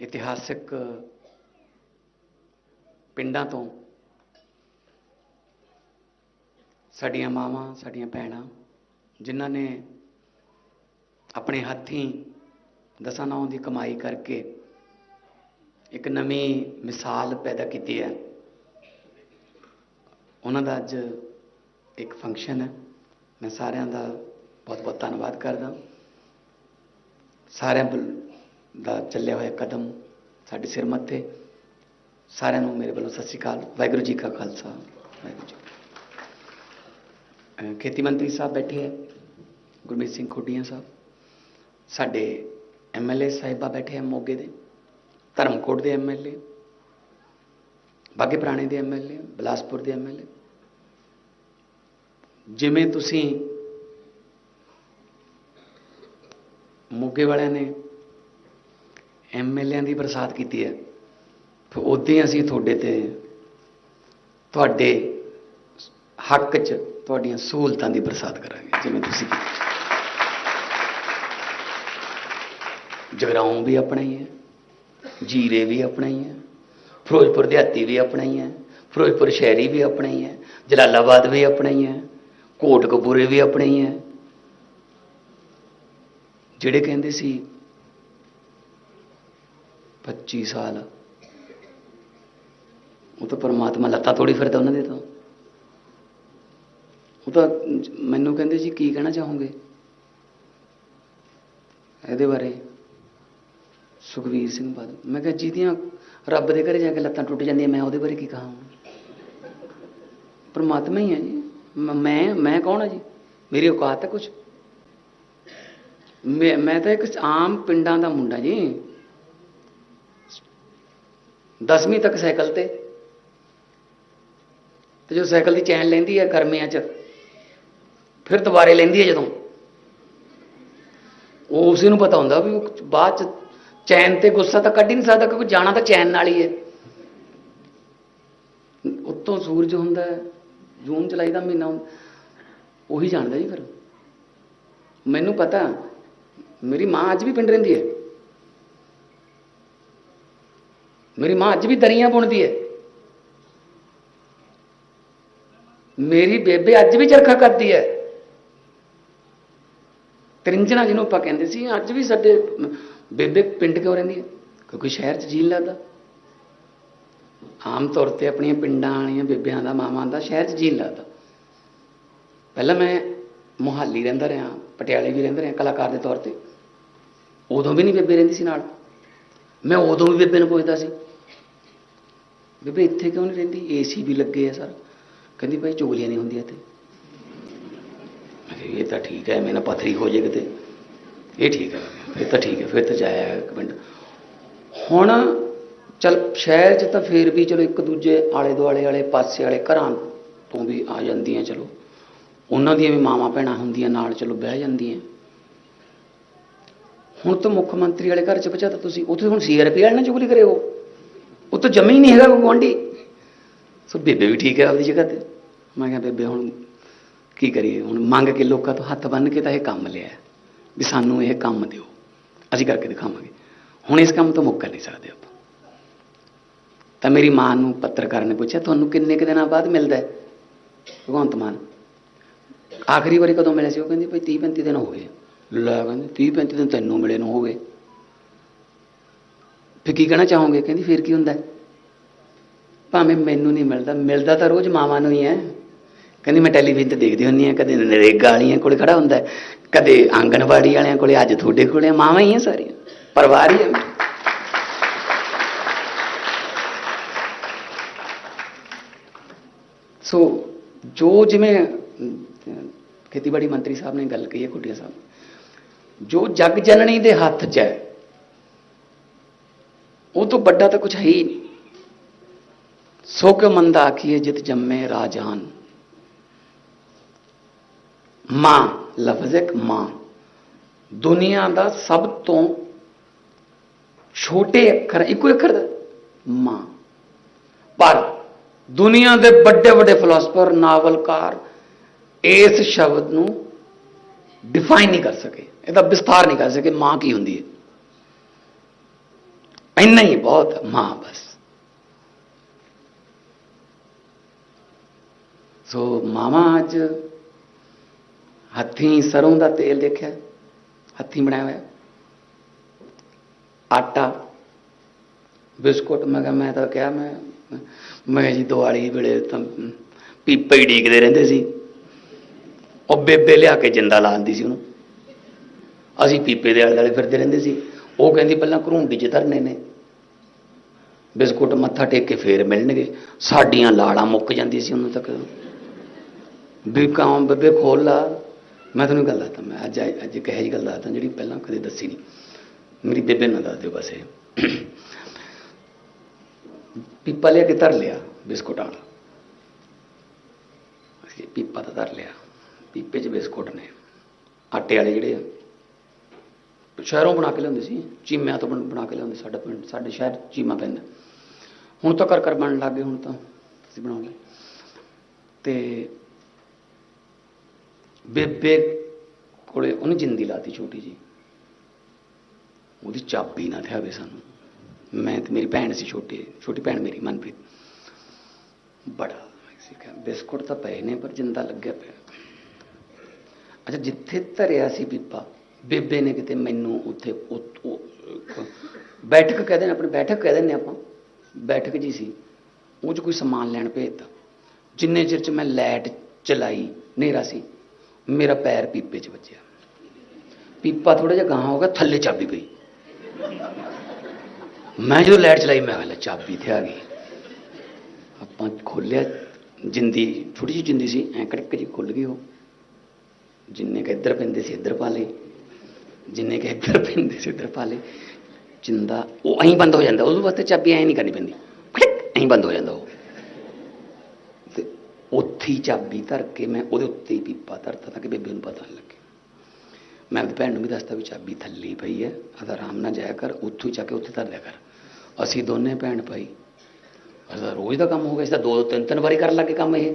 ਇਤਿਹਾਸਿਕ ਪਿੰਡਾਂ ਤੋਂ ਸਾਡੀਆਂ ਮਾਵਾਂ, ਸਾਡੀਆਂ ਭੈਣਾਂ, ਜਿਨ੍ਹਾਂ ਨੇ ਆਪਣੇ ਹੱਥੀਂ ਦਸਾਂ ਨੌਂ ਦੀ ਕਮਾਈ ਕਰਕੇ ਇੱਕ ਨਵੀਂ ਮਿਸਾਲ ਪੈਦਾ ਕੀਤੀ ਹੈ। ਉਹਨਾਂ ਦਾ ਅੱਜ ਇੱਕ ਫੰਕਸ਼ਨ ਹੈ। ਮੈਂ ਸਾਰਿਆਂ ਦਾ ਬਹੁਤ ਬਹੁਤ ਧੰਨਵਾਦ ਕਰਦਾ। ਸਾਰਿਆਂ ਵੱਲ- ਦਾ ਚੱਲਿਆ ਹੋਇਆ ਕਦਮ ਸਾਡੇ ਸਿਰ ਮੱਥੇ। ਸਾਰਿਆਂ ਨੂੰ ਮੇਰੇ ਵੱਲੋਂ ਸਤਿ ਸ਼੍ਰੀ ਅਕਾਲ। ਵਾਹਿਗੁਰੂ ਜੀ ਕਾ ਖਾਲਸਾ। ਵਾਹਿਗੁਰੂ ਜੀ ਖੇਤੀ ਮੰਤਰੀ ਸਾਹਿਬ ਬੈਠੇ ਹੈ ਗੁਰਮੀਤ ਸਿੰਘ ਖੁੱਡੀਆਂ ਸਾਹਿਬ। ਸਾਡੇ ਐਮਐਲਏ ਸਾਹਿਬਾ ਬੈਠੇ ਹੈ ਮੋਗੇ ਦੇ। ਧਰਮਕੋਟ ਦੇ ਐਮਐਲਏ ਬਾਗੇ ਪੁਰਾਣੇ ਦੇ ਐਮਐਲਏ ਬਲਾਸਪੁਰ ਦੇ ਐਮਐਲਏ ਜਿਵੇਂ ਤੁਸੀਂ ਮੋਗੇ ਵਾਲਿਆਂ ਨੇ ਐਮਐਲਏਆਂ ਦੀ ਬਰਸਾਤ ਕੀਤੀ ਹੈ, ਫਿਰ ਉਦੋਂ ਅਸੀਂ ਤੁਹਾਡੇ ਤੇ, ਤੁਹਾਡੇ ਹੱਕ 'ਚ ਤੁਹਾਡੀਆਂ ਸਹੂਲਤਾਂ ਦੀ ਬਰਸਾਤ ਕਰਾਂਗੇ, ਜਿਵੇਂ ਤੁਸੀਂ ਜਗਰਾਉਂ ਵੀ ਆਪਣਾ ਹੀ ਹੈ, ਜੀਰੇ ਵੀ ਆਪਣਾ ਹੀ ਹੈ, ਫਿਰੋਜ਼ਪੁਰ ਦਿਹਾਤੀ ਵੀ ਆਪਣਾ ਹੀ ਹੈ, ਫਿਰੋਜ਼ਪੁਰ ਸ਼ਹਿਰੀ ਵੀ ਆਪਣਾ ਹੀ ਹੈ, ਜਲਾਲਾਬਾਦ ਵੀ ਆਪਣਾ ਹੀ ਹੈ ਕੋਟਕਪੂਰੇ ਵੀ ਆਪਣੇ ਹੀ ਹੈ। ਜਿਹੜੇ ਕਹਿੰਦੇ ਸੀ 25 ਸਾਲ। ਉਹ ਤਾਂ ਪਰਮਾਤਮਾ ਲੱਤਾਂ ਤੋੜੀ ਫਿਰਦਾ ਉਹਨਾਂ ਦੇ ਤੋਂ। ਉਹ ਤਾਂ ਮੈਨੂੰ ਕਹਿੰਦੇ ਜੀ, ਕੀ ਕਹਿਣਾ ਚਾਹੋਗੇ? ਇਹਦੇ ਬਾਰੇ ਸੁਖਵੀਰ ਸਿੰਘ ਬਾਦਲ। ਮੈਂ ਕਿਹਾ, ਜਿਹਦੀਆਂ ਰੱਬ ਦੇ ਘਰੇ ਜਾ ਕੇ ਲੱਤਾਂ ਟੁੱਟ ਜਾਂਦੀਆਂ, ਮੈਂ ਉਹਦੇ ਬਾਰੇ ਕੀ ਕਹਾਂ? ਪਰਮਾਤਮਾ ਹੀ ਹੈ ਜੀ। ਮ- ਮੈਂ ਮੈਂ ਕੌਣ ਹਾਂ ਜੀ? ਮੇਰੀ ਔਕਾਤ ਹੈ ਕੁਝ ਮੈਂ ਮੈਂ ਤਾਂ ਇੱਕ ਆਮ ਪਿੰਡਾਂ ਦਾ ਮੁੰਡਾ ਜੀ। 10ਵੀਂ ਤੱਕ ਸਾਈਕਲ ਤੇ। ਤੇ ਜੋ ਸਾਈਕਲ ਦੀ ਚੈਨ ਲੈਂਦੀ ਹੈ ਗਰਮੀਆਂ 'ਚ, ਫਿਰ ਦੁਬਾਰੇ ਲੈਂਦੀ ਹੈ ਜਦੋਂ। ਉਹ ਉਸੇ ਨੂੰ ਪਤਾ ਹੁੰਦਾ ਵੀ ਉਹ ਬਾਅਦ 'ਚ ਚੈਨ ਤੇ ਗੁੱਸਾ ਤਾਂ ਕੱਢ ਹੀ ਨਹੀਂ ਸਕਦਾ ਕਿਉਂਕਿ ਜਾਣਾ ਤਾਂ ਚੈਨ ਨਾਲ ਹੀ ਹੈ। ਉੱਤੋਂ ਸੂਰਜ ਹੁੰਦਾ ਜੂਨ ਜੁਲਾਈ ਦਾ ਮਹੀਨਾ ਉਹੀ ਜਾਣਦਾ ਜੀ ਫਿਰ। ਮੈਨੂੰ ਪਤਾ, ਮੇਰੀ ਮਾਂ ਅੱਜ ਵੀ ਪਿੰਡ ਰਹਿੰਦੀ ਹੈ। ਮੇਰੀ ਮਾਂ ਅੱਜ ਵੀ ਦਰੀਆਂ ਬੁਣਦੀ ਹੈ। ਮੇਰੀ ਬੇਬੇ ਅੱਜ ਵੀ ਚਰਖਾ ਕਰਦੀ ਹੈ। ਤ੍ਰਿੰਜਣਾ ਜਿਹਨੂੰ ਆਪਾਂ ਕਹਿੰਦੇ ਸੀ, ਅੱਜ ਵੀ ਸਾਡੇ ਬੇਬੇ ਪਿੰਡ ਕਿਉਂ ਰਹਿੰਦੀ ਹੈ? ਕਿਉਂਕਿ ਸ਼ਹਿਰ 'ਚ ਜੀਣ ਲੱਗਦਾ। ਆਮ ਤੌਰ ਤੇ ਆਪਣੀਆਂ ਪਿੰਡਾਂ ਵਾਲੀਆਂ ਬੇਬਿਆਂ ਦਾ, ਮਾਵਾਂ ਦਾ ਸ਼ਹਿਰ 'ਚ ਜੀਣ ਲੱਗਦਾ। ਪਹਿਲਾਂ ਮੈਂ ਮੁਹਾਲੀ ਰਹਿੰਦਾ ਰਿਹਾ, ਪਟਿਆਲੇ ਵੀ ਰਹਿੰਦਾ ਰਿਹਾ ਕਲਾਕਾਰ ਦੇ ਤੌਰ ਤੇ। ਉਦੋਂ ਵੀ ਨਹੀਂ ਬੇਬੇ ਰਹਿੰਦੀ ਸੀ ਨਾਲ। ਮੈਂ ਉਦੋਂ ਵੀ ਬੇਬੇ ਨੂੰ ਪੁੱਛਦਾ ਸੀ। ਬੇਬੇ, ਇੱਥੇ ਕਿਉਂ ਨਹੀਂ ਰਹਿੰਦੀ? ਏਸੀ ਵੀ ਲੱਗੇ ਆ ਸਰ। ਕਹਿੰਦੀ ਭਾਈ ਚੁਗਲੀਆਂ ਨਹੀਂ ਹੁੰਦੀਆਂ ਇੱਥੇ। ਇਹ ਤਾਂ ਠੀਕ ਹੈ ਮੈਨੂੰ ਪਥਰੀ ਹੋ ਜੇ ਕਿਤੇ। ਇਹ ਠੀਕ ਹੈ, ਫਿਰ ਤਾਂ ਠੀਕ ਹੈ, ਫਿਰ ਤਾਂ ਜਾਇਆ ਇੱਕ ਮਿੰਟ। ਹੁਣ ਚਲ, ਸ਼ਹਿਰ 'ਚ ਤਾਂ ਫੇਰ ਵੀ ਚਲੋ ਇੱਕ ਦੂਜੇ ਆਲੇ ਦੁਆਲੇ ਵਾਲੇ ਪਾਸੇ ਵਾਲੇ ਘਰਾਂ ਤੋਂ ਵੀ ਆ ਜਾਂਦੀਆਂ, ਚਲੋ। ਉਹਨਾਂ ਦੀਆਂ ਵੀ ਮਾਵਾਂ ਭੈਣਾਂ ਹੁੰਦੀਆਂ ਨਾਲ, ਚਲੋ, ਬਹਿ ਜਾਂਦੀਆਂ। ਹੁਣ ਤਾਂ ਮੁੱਖ ਮੰਤਰੀ ਵਾਲੇ ਘਰ 'ਚ ਬਚਾ ਤਾਂ ਤੁਸੀਂ, ਉੱਥੇ ਹੁਣ ਸੀਆਰਪੀ ਵਾਲੇ ਨਾਲ ਚੁਗਲੀ ਕਰਿਓ। ਉਹ ਤਾਂ ਹੀ ਨਹੀਂ ਹੈਗਾ ਕੋਈ ਗੁਆਂਢੀ। ਸੋ ਬੇਬੇ ਵੀ ਠੀਕ ਹੈ ਆਪਦੀ ਜਗ੍ਹਾ ਤੇ। ਮੈਂ ਕਿਹਾ, ਬੇਬੇ, ਹੁਣ ਕੀ ਕਰੀਏ? ਹੁਣ ਮੰਗ ਕੇ ਲੋਕਾਂ ਤੋਂ ਹੱਥ ਬੰਨ ਕੇ ਤਾਂ ਇਹ ਕੰਮ ਲਿਆ ਵੀ ਸਾਨੂੰ ਇਹ ਕੰਮ ਦਿਓ। ਅਸੀਂ ਕਰਕੇ ਦਿਖਾਵਾਂਗੇ। ਹੁਣ ਇਸ ਕੰਮ ਤੋਂ ਮੁੱਕ ਨਹੀਂ ਸਕਦੇ ਆਪਾਂ। ਤਾਂ ਮੇਰੀ ਮਾਂ ਨੂੰ ਪੱਤਰਕਾਰ ਨੇ ਪੁੱਛਿਆ, ਤੁਹਾਨੂੰ ਕਿੰਨੇ ਕੁ ਦਿਨਾਂ ਬਾਅਦ ਮਿਲਦਾ ਹੈ? ਭਗਵੰਤ ਮਾਨ। ਆਖਰੀ ਵਾਰੀ ਕਦੋਂ ਮਿਲੇ ਸੀ? ਉਹ ਕਹਿੰਦੀ, ਭਾਈ 30 35 ਦਿਨ ਹੋ ਗਏ। ਲੈ, ਕਹਿੰਦੇ 30 35 ਦਿਨ ਤੈਨੂੰ ਮਿਲੇ ਨੂੰ ਹੋ ਗਏ। ਫਿਰ ਕੀ ਕਹਿਣਾ ਚਾਹੋਗੇ? ਕਹਿੰਦੀ, ਫਿਰ ਕੀ ਹੁੰਦਾ? ਭਾਵੇਂ ਮੈਨੂੰ ਨਹੀਂ ਮਿਲਦਾ ਮਿਲਦਾ ਤਾਂ ਰੋਜ਼ ਮਾਵਾਂ ਨੂੰ ਹੀ ਹੈ। ਕਹਿੰਦੀ, ਮੈਂ ਟੈਲੀਵਿਜ਼ਨ ਤੇ ਦੇਖਦੀ ਹੁੰਦੀ ਆ ਕਦੇ ਨਰੇਗਾ ਵਾਲੀਆਂ ਕੋਲ ਖੜਾ ਹੁੰਦਾ ਕਦੇ ਆਂਗਣਵਾੜੀ ਵਾਲਿਆਂ ਕੋਲੇ, ਅੱਜ ਤੁਹਾਡੇ ਕੋਲੇ, ਮਾਵਾਂ ਹੀ ਆ ਸਾਰੀਆਂ, ਪਰਿਵਾਰ ਹੀ ਹੈ। ਸੋ ਜੋ ਜਿਵੇਂ ਖੇਤੀਬਾੜੀ ਮੰਤਰੀ ਸਾਹਿਬ ਨੇ ਗੱਲ ਕਹੀ ਹੈ ਕੁੱਟੀਆ ਸਾਹਿਬ, ਜੋ ਜਗ ਜਨਨੀ ਦੇ ਹੱਥ 'ਚ ਹੈ ਉਹ ਤੋਂ ਵੱਡਾ ਤਾਂ ਕੁਝ ਹੈ ਹੀ ਨਹੀਂ। ਸੋ ਕੇ ਮੰਦਾ ਆਖੀਏ ਜਿਤ ਜੰਮੇ ਰਾਜਾਨ। ਮਾਂ, ਲਫ਼ਜ਼ ਇੱਕ ਮਾਂ। ਦੁਨੀਆ ਦਾ ਸਭ ਤੋਂ ਛੋਟੇ ਅੱਖਰ, ਇੱਕੋ ਅੱਖਰ ਦਾ, ਮਾਂ। ਪਰ ਦੁਨੀਆ ਦੇ ਵੱਡੇ ਵੱਡੇ ਫਿਲਾਸਫਰ ਨਾਵਲਕਾਰ ਇਸ ਸ਼ਬਦ ਨੂੰ ਡਿਫਾਈਨ ਨਹੀਂ ਕਰ ਸਕੇ। ਇਹਦਾ ਵਿਸਥਾਰ ਨਹੀਂ ਕਰ ਸਕੇ ਮਾਂ ਕੀ ਹੁੰਦੀ ਹੈ। ਇੰਨਾ ਹੀ ਬਹੁਤ ਮਾਂ ਬਸ। ਸੋ ਮਾਮਾ ਅੱਜ ਹੱਥੀਂ ਸਰੋਂ ਦਾ ਤੇਲ ਦੇਖਿਆ, ਹੱਥੀਂ ਬਣਾਇਆ ਹੋਇਆ। ਆਟਾ, ਬਿਸਕੁਟ, ਮੈਂ ਕਿਹਾ, ਮੈਂ ਤਾਂ ਕਿਹਾ, ਮੈਂ ਮੈਂ ਜੀ ਦੀਵਾਲੀ ਵੇਲੇ ਤਾਂ ਪੀਪੇ ਹੀ ਡੀਕਦੇ ਰਹਿੰਦੇ ਸੀ। ਉਹ ਬੇਬੇ ਲਿਆ ਕੇ ਜਿੰਦਾ ਲਾ ਦਿੰਦੀ ਸੀ ਉਹਨੂੰ। ਅਸੀਂ ਪੀਪੇ ਦੇ ਆਲੇ ਦੁਆਲੇ ਫਿਰਦੇ ਰਹਿੰਦੇ ਸੀ। ਉਹ ਕਹਿੰਦੀ, ਪਹਿਲਾਂ ਘਰੂੰਡੀ 'ਚ ਧਰਨੇ ਨੇ। ਬਿਸਕੁਟ ਮੱਥਾ ਟੇਕ ਕੇ ਫੇਰ ਮਿਲਣਗੇ। ਸਾਡੀਆਂ ਲਾੜਾਂ ਮੁੱਕ ਜਾਂਦੀ ਸੀ ਉਹਨਾਂ ਤੱਕ। ਵੀ ਕਾਂ ਬੱਬੇ ਖੋਲ ਲਾ। ਮੈਂ ਤੁਹਾਨੂੰ ਗੱਲ ਦੱਸਦਾ, ਮੈਂ ਅੱਜ ਅੱਜ ਇੱਕ ਇਹੋ ਜਿਹੀ ਗੱਲ ਦੱਸਦਾ ਜਿਹੜੀ ਪਹਿਲਾਂ ਕਦੇ ਦੱਸੀ ਨਹੀਂ। ਮੇਰੀ ਬੇਬੇ ਨਾਲ ਦੱਸ ਦਿਓ ਬਸ ਇਹ। ਪੀਪਾ ਲਿਆ ਕੇ ਧਰ ਲਿਆ ਬਿਸਕੁਟਾਂ ਅਸੀਂ ਪੀਪਾ ਤਾਂ ਧਰ ਲਿਆ। ਪੀਪੇ 'ਚ ਬਿਸਕੁਟ ਨੇ। ਆਟੇ ਵਾਲੇ ਜਿਹੜੇ ਆ। ਸ਼ਹਿਰੋਂ ਬਣਾ ਕੇ ਲਿਆਉਂਦੇ ਸੀ, ਚੀਮਿਆਂ ਤੋਂ ਬਣ- ਬਣਾ ਕੇ ਲਿਆਉਂਦੇ ਸਾਡਾ ਪਿੰਡ, ਸਾਡੇ ਸ਼ਹਿਰ ਚੀਮਾ ਪੈਂਦਾ ਹੁਣ ਤਾਂ ਕਰ ਕਰ ਬਣਨ ਲੱਗ ਗਏ ਹੁਣ ਤਾਂ, ਅਸੀਂ ਬਣਾਉਂਦੇ ਤੇ ਬੇਬੇ ਕੋਲੇ ਉਹਨੇ ਜਿੰਦੀ ਲਾਤੀ ਛੋਟੀ ਜੀ ਉਹਦੀ ਚਾਬੀ ਨਾ ਥਿਆਵੇ ਸਾਨੂੰ। ਮੈਂ ਤੇ ਮੇਰੀ ਭੈਣ ਸੀ ਛੋਟੀ ਛੋਟੀ ਭੈਣ ਮੇਰੀ, ਮਨਪ੍ਰੀਤ। ਬੜਾ ਮੈਕਸੀਕਨ ਬਿਸਕੁਟ ਤਾਂ ਪਏ ਨੇ, ਪਰ ਜਿੰਦਾ ਲੱਗਿਆ ਪਿਆ। ਅੱਛਾ, ਜਿੱਥੇ ਧਰਿਆ ਸੀ ਪੀਪਾ ਬੇਬੇ ਨੇ ਕਿਤੇ ਮੈਨੂੰ ਉੱਥੇ ਉਹ- ਉਹ- ਬੈਠਕ ਕਹਿੰਦੇ ਨੇ ਆਪਣੀ ਬੈਠਕ ਕਹਿ ਦਿੰਦੇ ਆਪਾਂ। ਬੈਠਕ ਜੀ ਸੀ, ਉਹ 'ਚ ਕੋਈ ਸਮਾਨ ਲੈਣ ਭੇਜਤਾ। ਜਿੰਨੇ ਚਿਰ ਚ ਮੈਂ ਲਾਈਟ ਚਲਾਈ, ਹਨੇਰਾ ਸੀ, ਮੇਰਾ ਪੈਰ ਪੀਪੇ 'ਚ ਵੱਜਿਆ। ਪੀਪਾ ਥੋੜਾ ਜਿਹਾ ਗਾਹਾਂ ਹੋ ਗਿਆ, ਥੱਲੇ ਚਾਬੀ ਪਈ। ਮੈਂ ਜਦੋਂ ਲਾਈਟ ਚਲਾਈ, ਮੈਂ ਕਿਹਾ ਲੈ ਚਾਬੀ ਤੇ ਆ ਗਈ। ਆਪਾਂ ਖੋਲਿਆ ਜਿੰਦੀ ਛੋਟੀ ਜਿਹੀ ਜਿੰਦੀ ਸੀ, ਐ ਕੜਕ ਜੀ ਖੁੱਲ ਗਈ ਉਹ। ਜਿੰਨੇ ਕ ਇੱਧਰ ਪੈਂਦੇ ਸੀ, ਇੱਧਰ ਪਾ ਲਏ। ਜਿੰਨੇ ਕਿ ਇੱਧਰ ਪੈਂਦੇ ਸੀ ਇੱਧਰ ਪਾ ਲਏ। ਜਿੰਦਾ ਉਹ ਐਂ ਬੰਦ ਹੋ ਜਾਂਦਾ ਉਹਦੇ ਵਾਸਤੇ ਚਾਬੀ ਐਂ ਨਹੀਂ ਕਰਨੀ ਪੈਂਦੀ। ਕੜਕ ਐਂ ਬੰਦ ਹੋ ਜਾਂਦਾ ਉਹ। ਤੇ ਉੱਥੇ ਹੀ ਚਾਬੀ ਧਰ ਕੇ ਮੈਂ ਉਹਦੇ ਉੱਤੇ ਹੀ ਪੀਪਾ ਧਰਤਾ ਤਾਂ ਕਿ ਬੇਬੇ ਨੂੰ ਪਤਾ ਨਹੀਂ ਲੱਗੇ। ਮੈਂ ਆਪਣੀ ਭੈਣ ਨੂੰ ਵੀ ਦੱਸਦਾ ਵੀ ਚਾਬੀ ਥੱਲੇ ਪਈ ਹੈ ਆਦਾ ਆਰਾਮ ਨਾਲ ਜਾਇਆ ਕਰ, ਉੱਥੋਂ ਹੀ ਜਾ ਕੇ ਉੱਥੇ ਧਰ ਲਿਆ ਕਰ। ਅਸੀਂ ਦੋਨੇ ਭੈਣ ਭਾਈ ਅਸਾ ਰੋਜ਼ ਦਾ ਕੰਮ ਹੋ ਗਿਆ ਇਸ ਤਾਂ ਦੋ ਦੋ ਤਿੰਨ ਤਿੰਨ ਵਾਰੀ ਕਰਨ ਲੱਗੇ ਕੰਮ ਇਹ।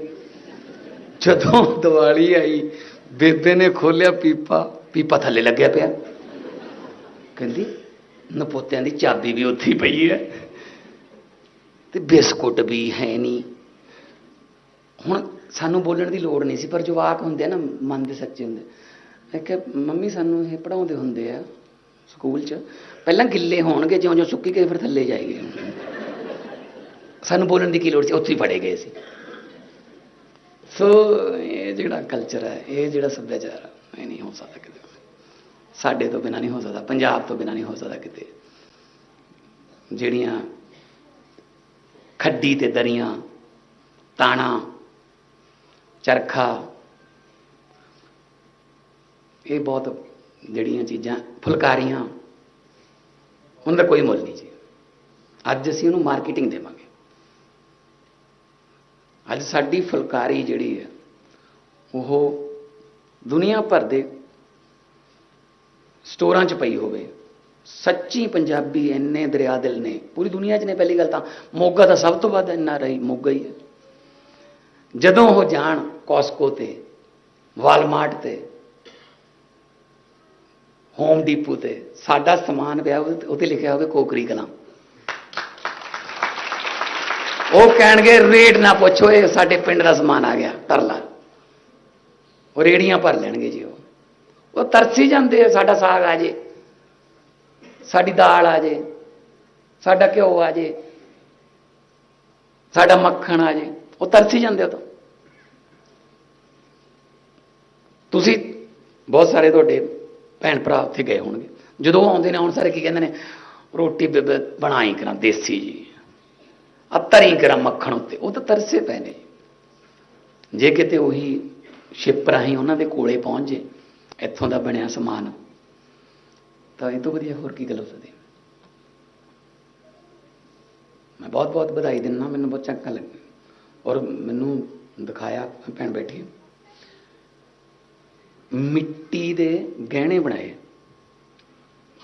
ਜਦੋਂ ਦੀਵਾਲੀ ਆਈ, ਬੇਬੇ ਨੇ ਖੋਲਿਆ ਪੀਪਾ ਪੀਪਾ ਥੱਲੇ ਲੱਗਿਆ ਪਿਆ। ਕਹਿੰਦੀ, ਨਪੋਤਿਆਂ ਦੀ ਚਾਬੀ ਵੀ ਉੱਥੇ ਹੀ ਪਈ ਹੈ। ਤੇ ਬਿਸਕੁਟ ਵੀ ਹੈ ਨਹੀਂ। ਹੁਣ ਸਾਨੂੰ ਬੋਲਣ ਦੀ ਲੋੜ ਨਹੀਂ ਸੀ, ਪਰ ਜਵਾਕ ਹੁੰਦੇ ਆ ਨਾ, ਮਨ ਦੇ ਸੱਚੇ ਹੁੰਦੇ। ਮੈਂ ਕਿਹਾ, ਮੰਮੀ ਸਾਨੂੰ ਇਹ ਪੜਾਉਂਦੇ ਹੁੰਦੇ ਆ ਸਕੂਲ 'ਚ। ਪਹਿਲਾਂ ਗਿੱਲੇ ਹੋਣਗੇ ਜਿਉਂ ਜਿਉਂ ਸੁੱਕੀ ਗਏ, ਫਿਰ ਥੱਲੇ ਜਾਏਗੇ। ਸਾਨੂੰ ਬੋਲਣ ਦੀ ਕੀ ਲੋੜ ਸੀ? ਉੱਥੇ ਹੀ ਫੜੇ ਗਏ ਸੀ। ਸੋ, ਇਹ ਜਿਹੜਾ ਕਲਚਰ ਹੈ, ਇਹ ਜਿਹੜਾ ਸੱਭਿਆਚਾਰ ਹੈ ਇਹ ਨਹੀਂ ਹੋ ਸਕਦਾ ਕਿਤੇ। ਸਾਡੇ ਤੋਂ ਬਿਨਾ ਨਹੀਂ ਹੋ ਸਕਦਾ, ਪੰਜਾਬ ਤੋਂ ਬਿਨਾ ਨਹੀਂ ਹੋ ਸਕਦਾ ਕਿਤੇ। ਜਿਹੜੀਆਂ ਖੱਡੀ ਤੇ ਦਰੀਆਂ, ਤਾਣਾ, ਚਰਖਾ, ਇਹ ਬਹੁਤ ਜਿਹੜੀਆਂ ਚੀਜ਼ਾਂ, ਫੁਲਕਾਰੀਆਂ, ਉਹਨਾਂ ਦਾ ਕੋਈ ਮੁੱਲ ਨਹੀਂ ਜੀ। ਅੱਜ ਅਸੀਂ ਉਹਨੂੰ ਮਾਰਕੀਟਿੰਗ ਦੇਵਾਂਗੇ। ਅੱਜ ਸਾਡੀ ਫੁਲਕਾਰੀ ਜਿਹੜੀ ਹੈ, ਉਹ ਦੁਨੀਆ ਭਰ ਦੇ ਸਟੋਰਾਂ 'ਚ ਪਈ ਹੋਵੇ। ਸੱਚੀ ਪੰਜਾਬੀ ਇੰਨੇ ਦਰਿਆ ਦਿਲ ਨੇ। ਪੂਰੀ ਦੁਨੀਆ 'ਚ ਨੇ ਪਹਿਲੀ ਗੱਲ ਤਾਂ। ਮੋਗਾ ਦਾ ਸਭ ਤੋਂ ਵੱਧ ਇੰਨਾ ਰਹੀ, ਮੋਗਾ ਹੀ ਹੈ। ਜਦੋਂ ਉਹ ਜਾਣ ਕੋਸਕੋ ਤੇ, ਵਾਲਮਾਰਟ ਤੇ, ਹੋਮ ਡੀਪੂ ਤੇ, ਸਾਡਾ ਸਮਾਨ ਪਿਆ ਉਹਦੇ ਉੱਤੇ ਲਿਖਿਆ ਹੋਵੇ ਕੋਕਰੀ ਕਲਾਂ। ਉਹ ਕਹਿਣਗੇ, ਰੇਟ ਨਾ ਪੁੱਛੋ, ਇਹ ਸਾਡੇ ਪਿੰਡ ਦਾ ਸਮਾਨ ਆ ਗਿਆ, ਤਰਲਾ। ਉਹ ਰੇੜੀਆਂ ਭਰ ਲੈਣਗੇ ਜੀ ਉਹ। ਉਹ ਤਰਸੀ ਜਾਂਦੇ ਆ, ਸਾਡਾ ਸਾਗ ਆ ਜੇ, ਸਾਡੀ ਦਾਲ ਆ ਜੇ, ਸਾਡਾ ਘਿਓ ਆ ਜੇ, ਸਾਡਾ ਮੱਖਣ ਆ ਜੇ, ਉਹ ਤਰਸੀ ਜਾਂਦੇ ਉਹ ਤਾਂ ਤੁਸੀਂ ਬਹੁਤ ਸਾਰੇ ਤੁਹਾਡੇ ਭੈਣ ਭਰਾ ਉੱਥੇ ਗਏ ਹੋਣਗੇ। ਜਦੋਂ ਆਉਂਦੇ ਨੇ, ਹੁਣ ਸਾਰੇ ਕੀ ਕਹਿੰਦੇ ਨੇ, ਰੋਟੀ ਬੇਬੇ ਬਣਾਈ ਕਰਾਂ, ਦੇਸੀ ਜੀ। ਆ ਤਰੀ ਕਰਾਂ ਮੱਖਣ ਉੱਤੇ, ਉਹ ਤਾਂ ਤਰਸੇ ਪਏ ਨੇ। ਜੇ ਕਿਤੇ ਉਹੀ ਸ਼ਿਪ ਰਾਹੀਂ ਉਹਨਾਂ ਦੇ ਕੋਲੇ ਪਹੁੰਚ ਜੇ, ਇੱਥੋਂ ਦਾ ਬਣਿਆ ਸਮਾਨ। ਤਾਂ ਇਹ ਤੋਂ ਵਧੀਆ ਹੋਰ ਕੀ ਗੱਲ ਹੋ ਸਕਦੀ? ਮੈਂ ਬਹੁਤ ਬਹੁਤ ਵਧਾਈ ਦਿੰਦਾ, ਮੈਨੂੰ ਬਹੁਤ ਚੰਗਾ ਲੱਗਾ ਔਰ ਮੈਨੂੰ ਦਿਖਾਇਆ ਭੈਣ ਬੈਠੀ ਮਿੱਟੀ ਦੇ ਗਹਿਣੇ ਬਣਾਏ।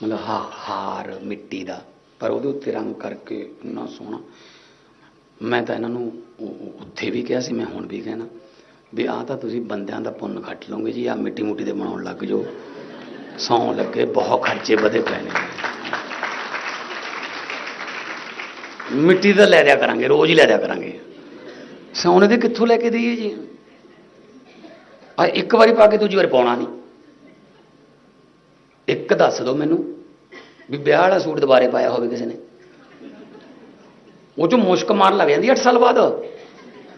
ਮਤਲਬ ਹਾਰ ਮਿੱਟੀ ਦਾ, ਪਰ ਉਹਦੇ ਉੱਤੇ ਰੰਗ ਕਰਕੇ ਇੰਨਾ ਸੋਹਣਾ। ਮੈਂ ਤਾਂ ਇਹਨਾਂ ਨੂੰ ਉੱਥੇ ਵੀ ਕਿਹਾ ਸੀ, ਮੈਂ ਹੁਣ ਵੀ ਕਹਿਣਾ। ਵੀ ਆਹ ਤਾਂ ਤੁਸੀਂ ਬੰਦਿਆਂ ਦਾ ਪੁੰਨ ਖੱਟ ਲਓਗੇ ਜੀ ਆ ਮਿੱਟੀ ਮੁੱਟੀ ਦੇ ਬਣਾਉਣ ਲੱਗ ਜਾਓ। ਸੌਂ ਲੱਗੇ, ਬਹੁਤ ਖਰਚੇ ਵਧੇ ਪਏ ਨੇ। ਮਿੱਟੀ ਦਾ ਲੈ ਦਿਆ ਕਰਾਂਗੇ, ਰੋਜ਼ ਹੀ ਲੈ ਦਿਆ ਕਰਾਂਗੇ। ਸੋਨੇ ਦੇ ਕਿੱਥੋਂ ਲੈ ਕੇ ਦਈਏ ਜੀ? ਆ ਇੱਕ ਵਾਰੀ ਪਾ ਕੇ ਦੂਜੀ ਵਾਰੀ ਪਾਉਣਾ ਨਹੀਂ। ਇੱਕ ਦੱਸ ਦਿਓ ਮੈਨੂੰ ਵੀ ਵਿਆਹ ਵਾਲਾ ਸੂਟ ਦੁਬਾਰੇ ਪਾਇਆ ਹੋਵੇ ਕਿਸੇ ਨੇ। ਉਹ ਚ ਮੁਸ਼ਕ ਮਾਰ ਲੱਗ ਜਾਂਦੀ 8 ਸਾਲ ਬਾਅਦ।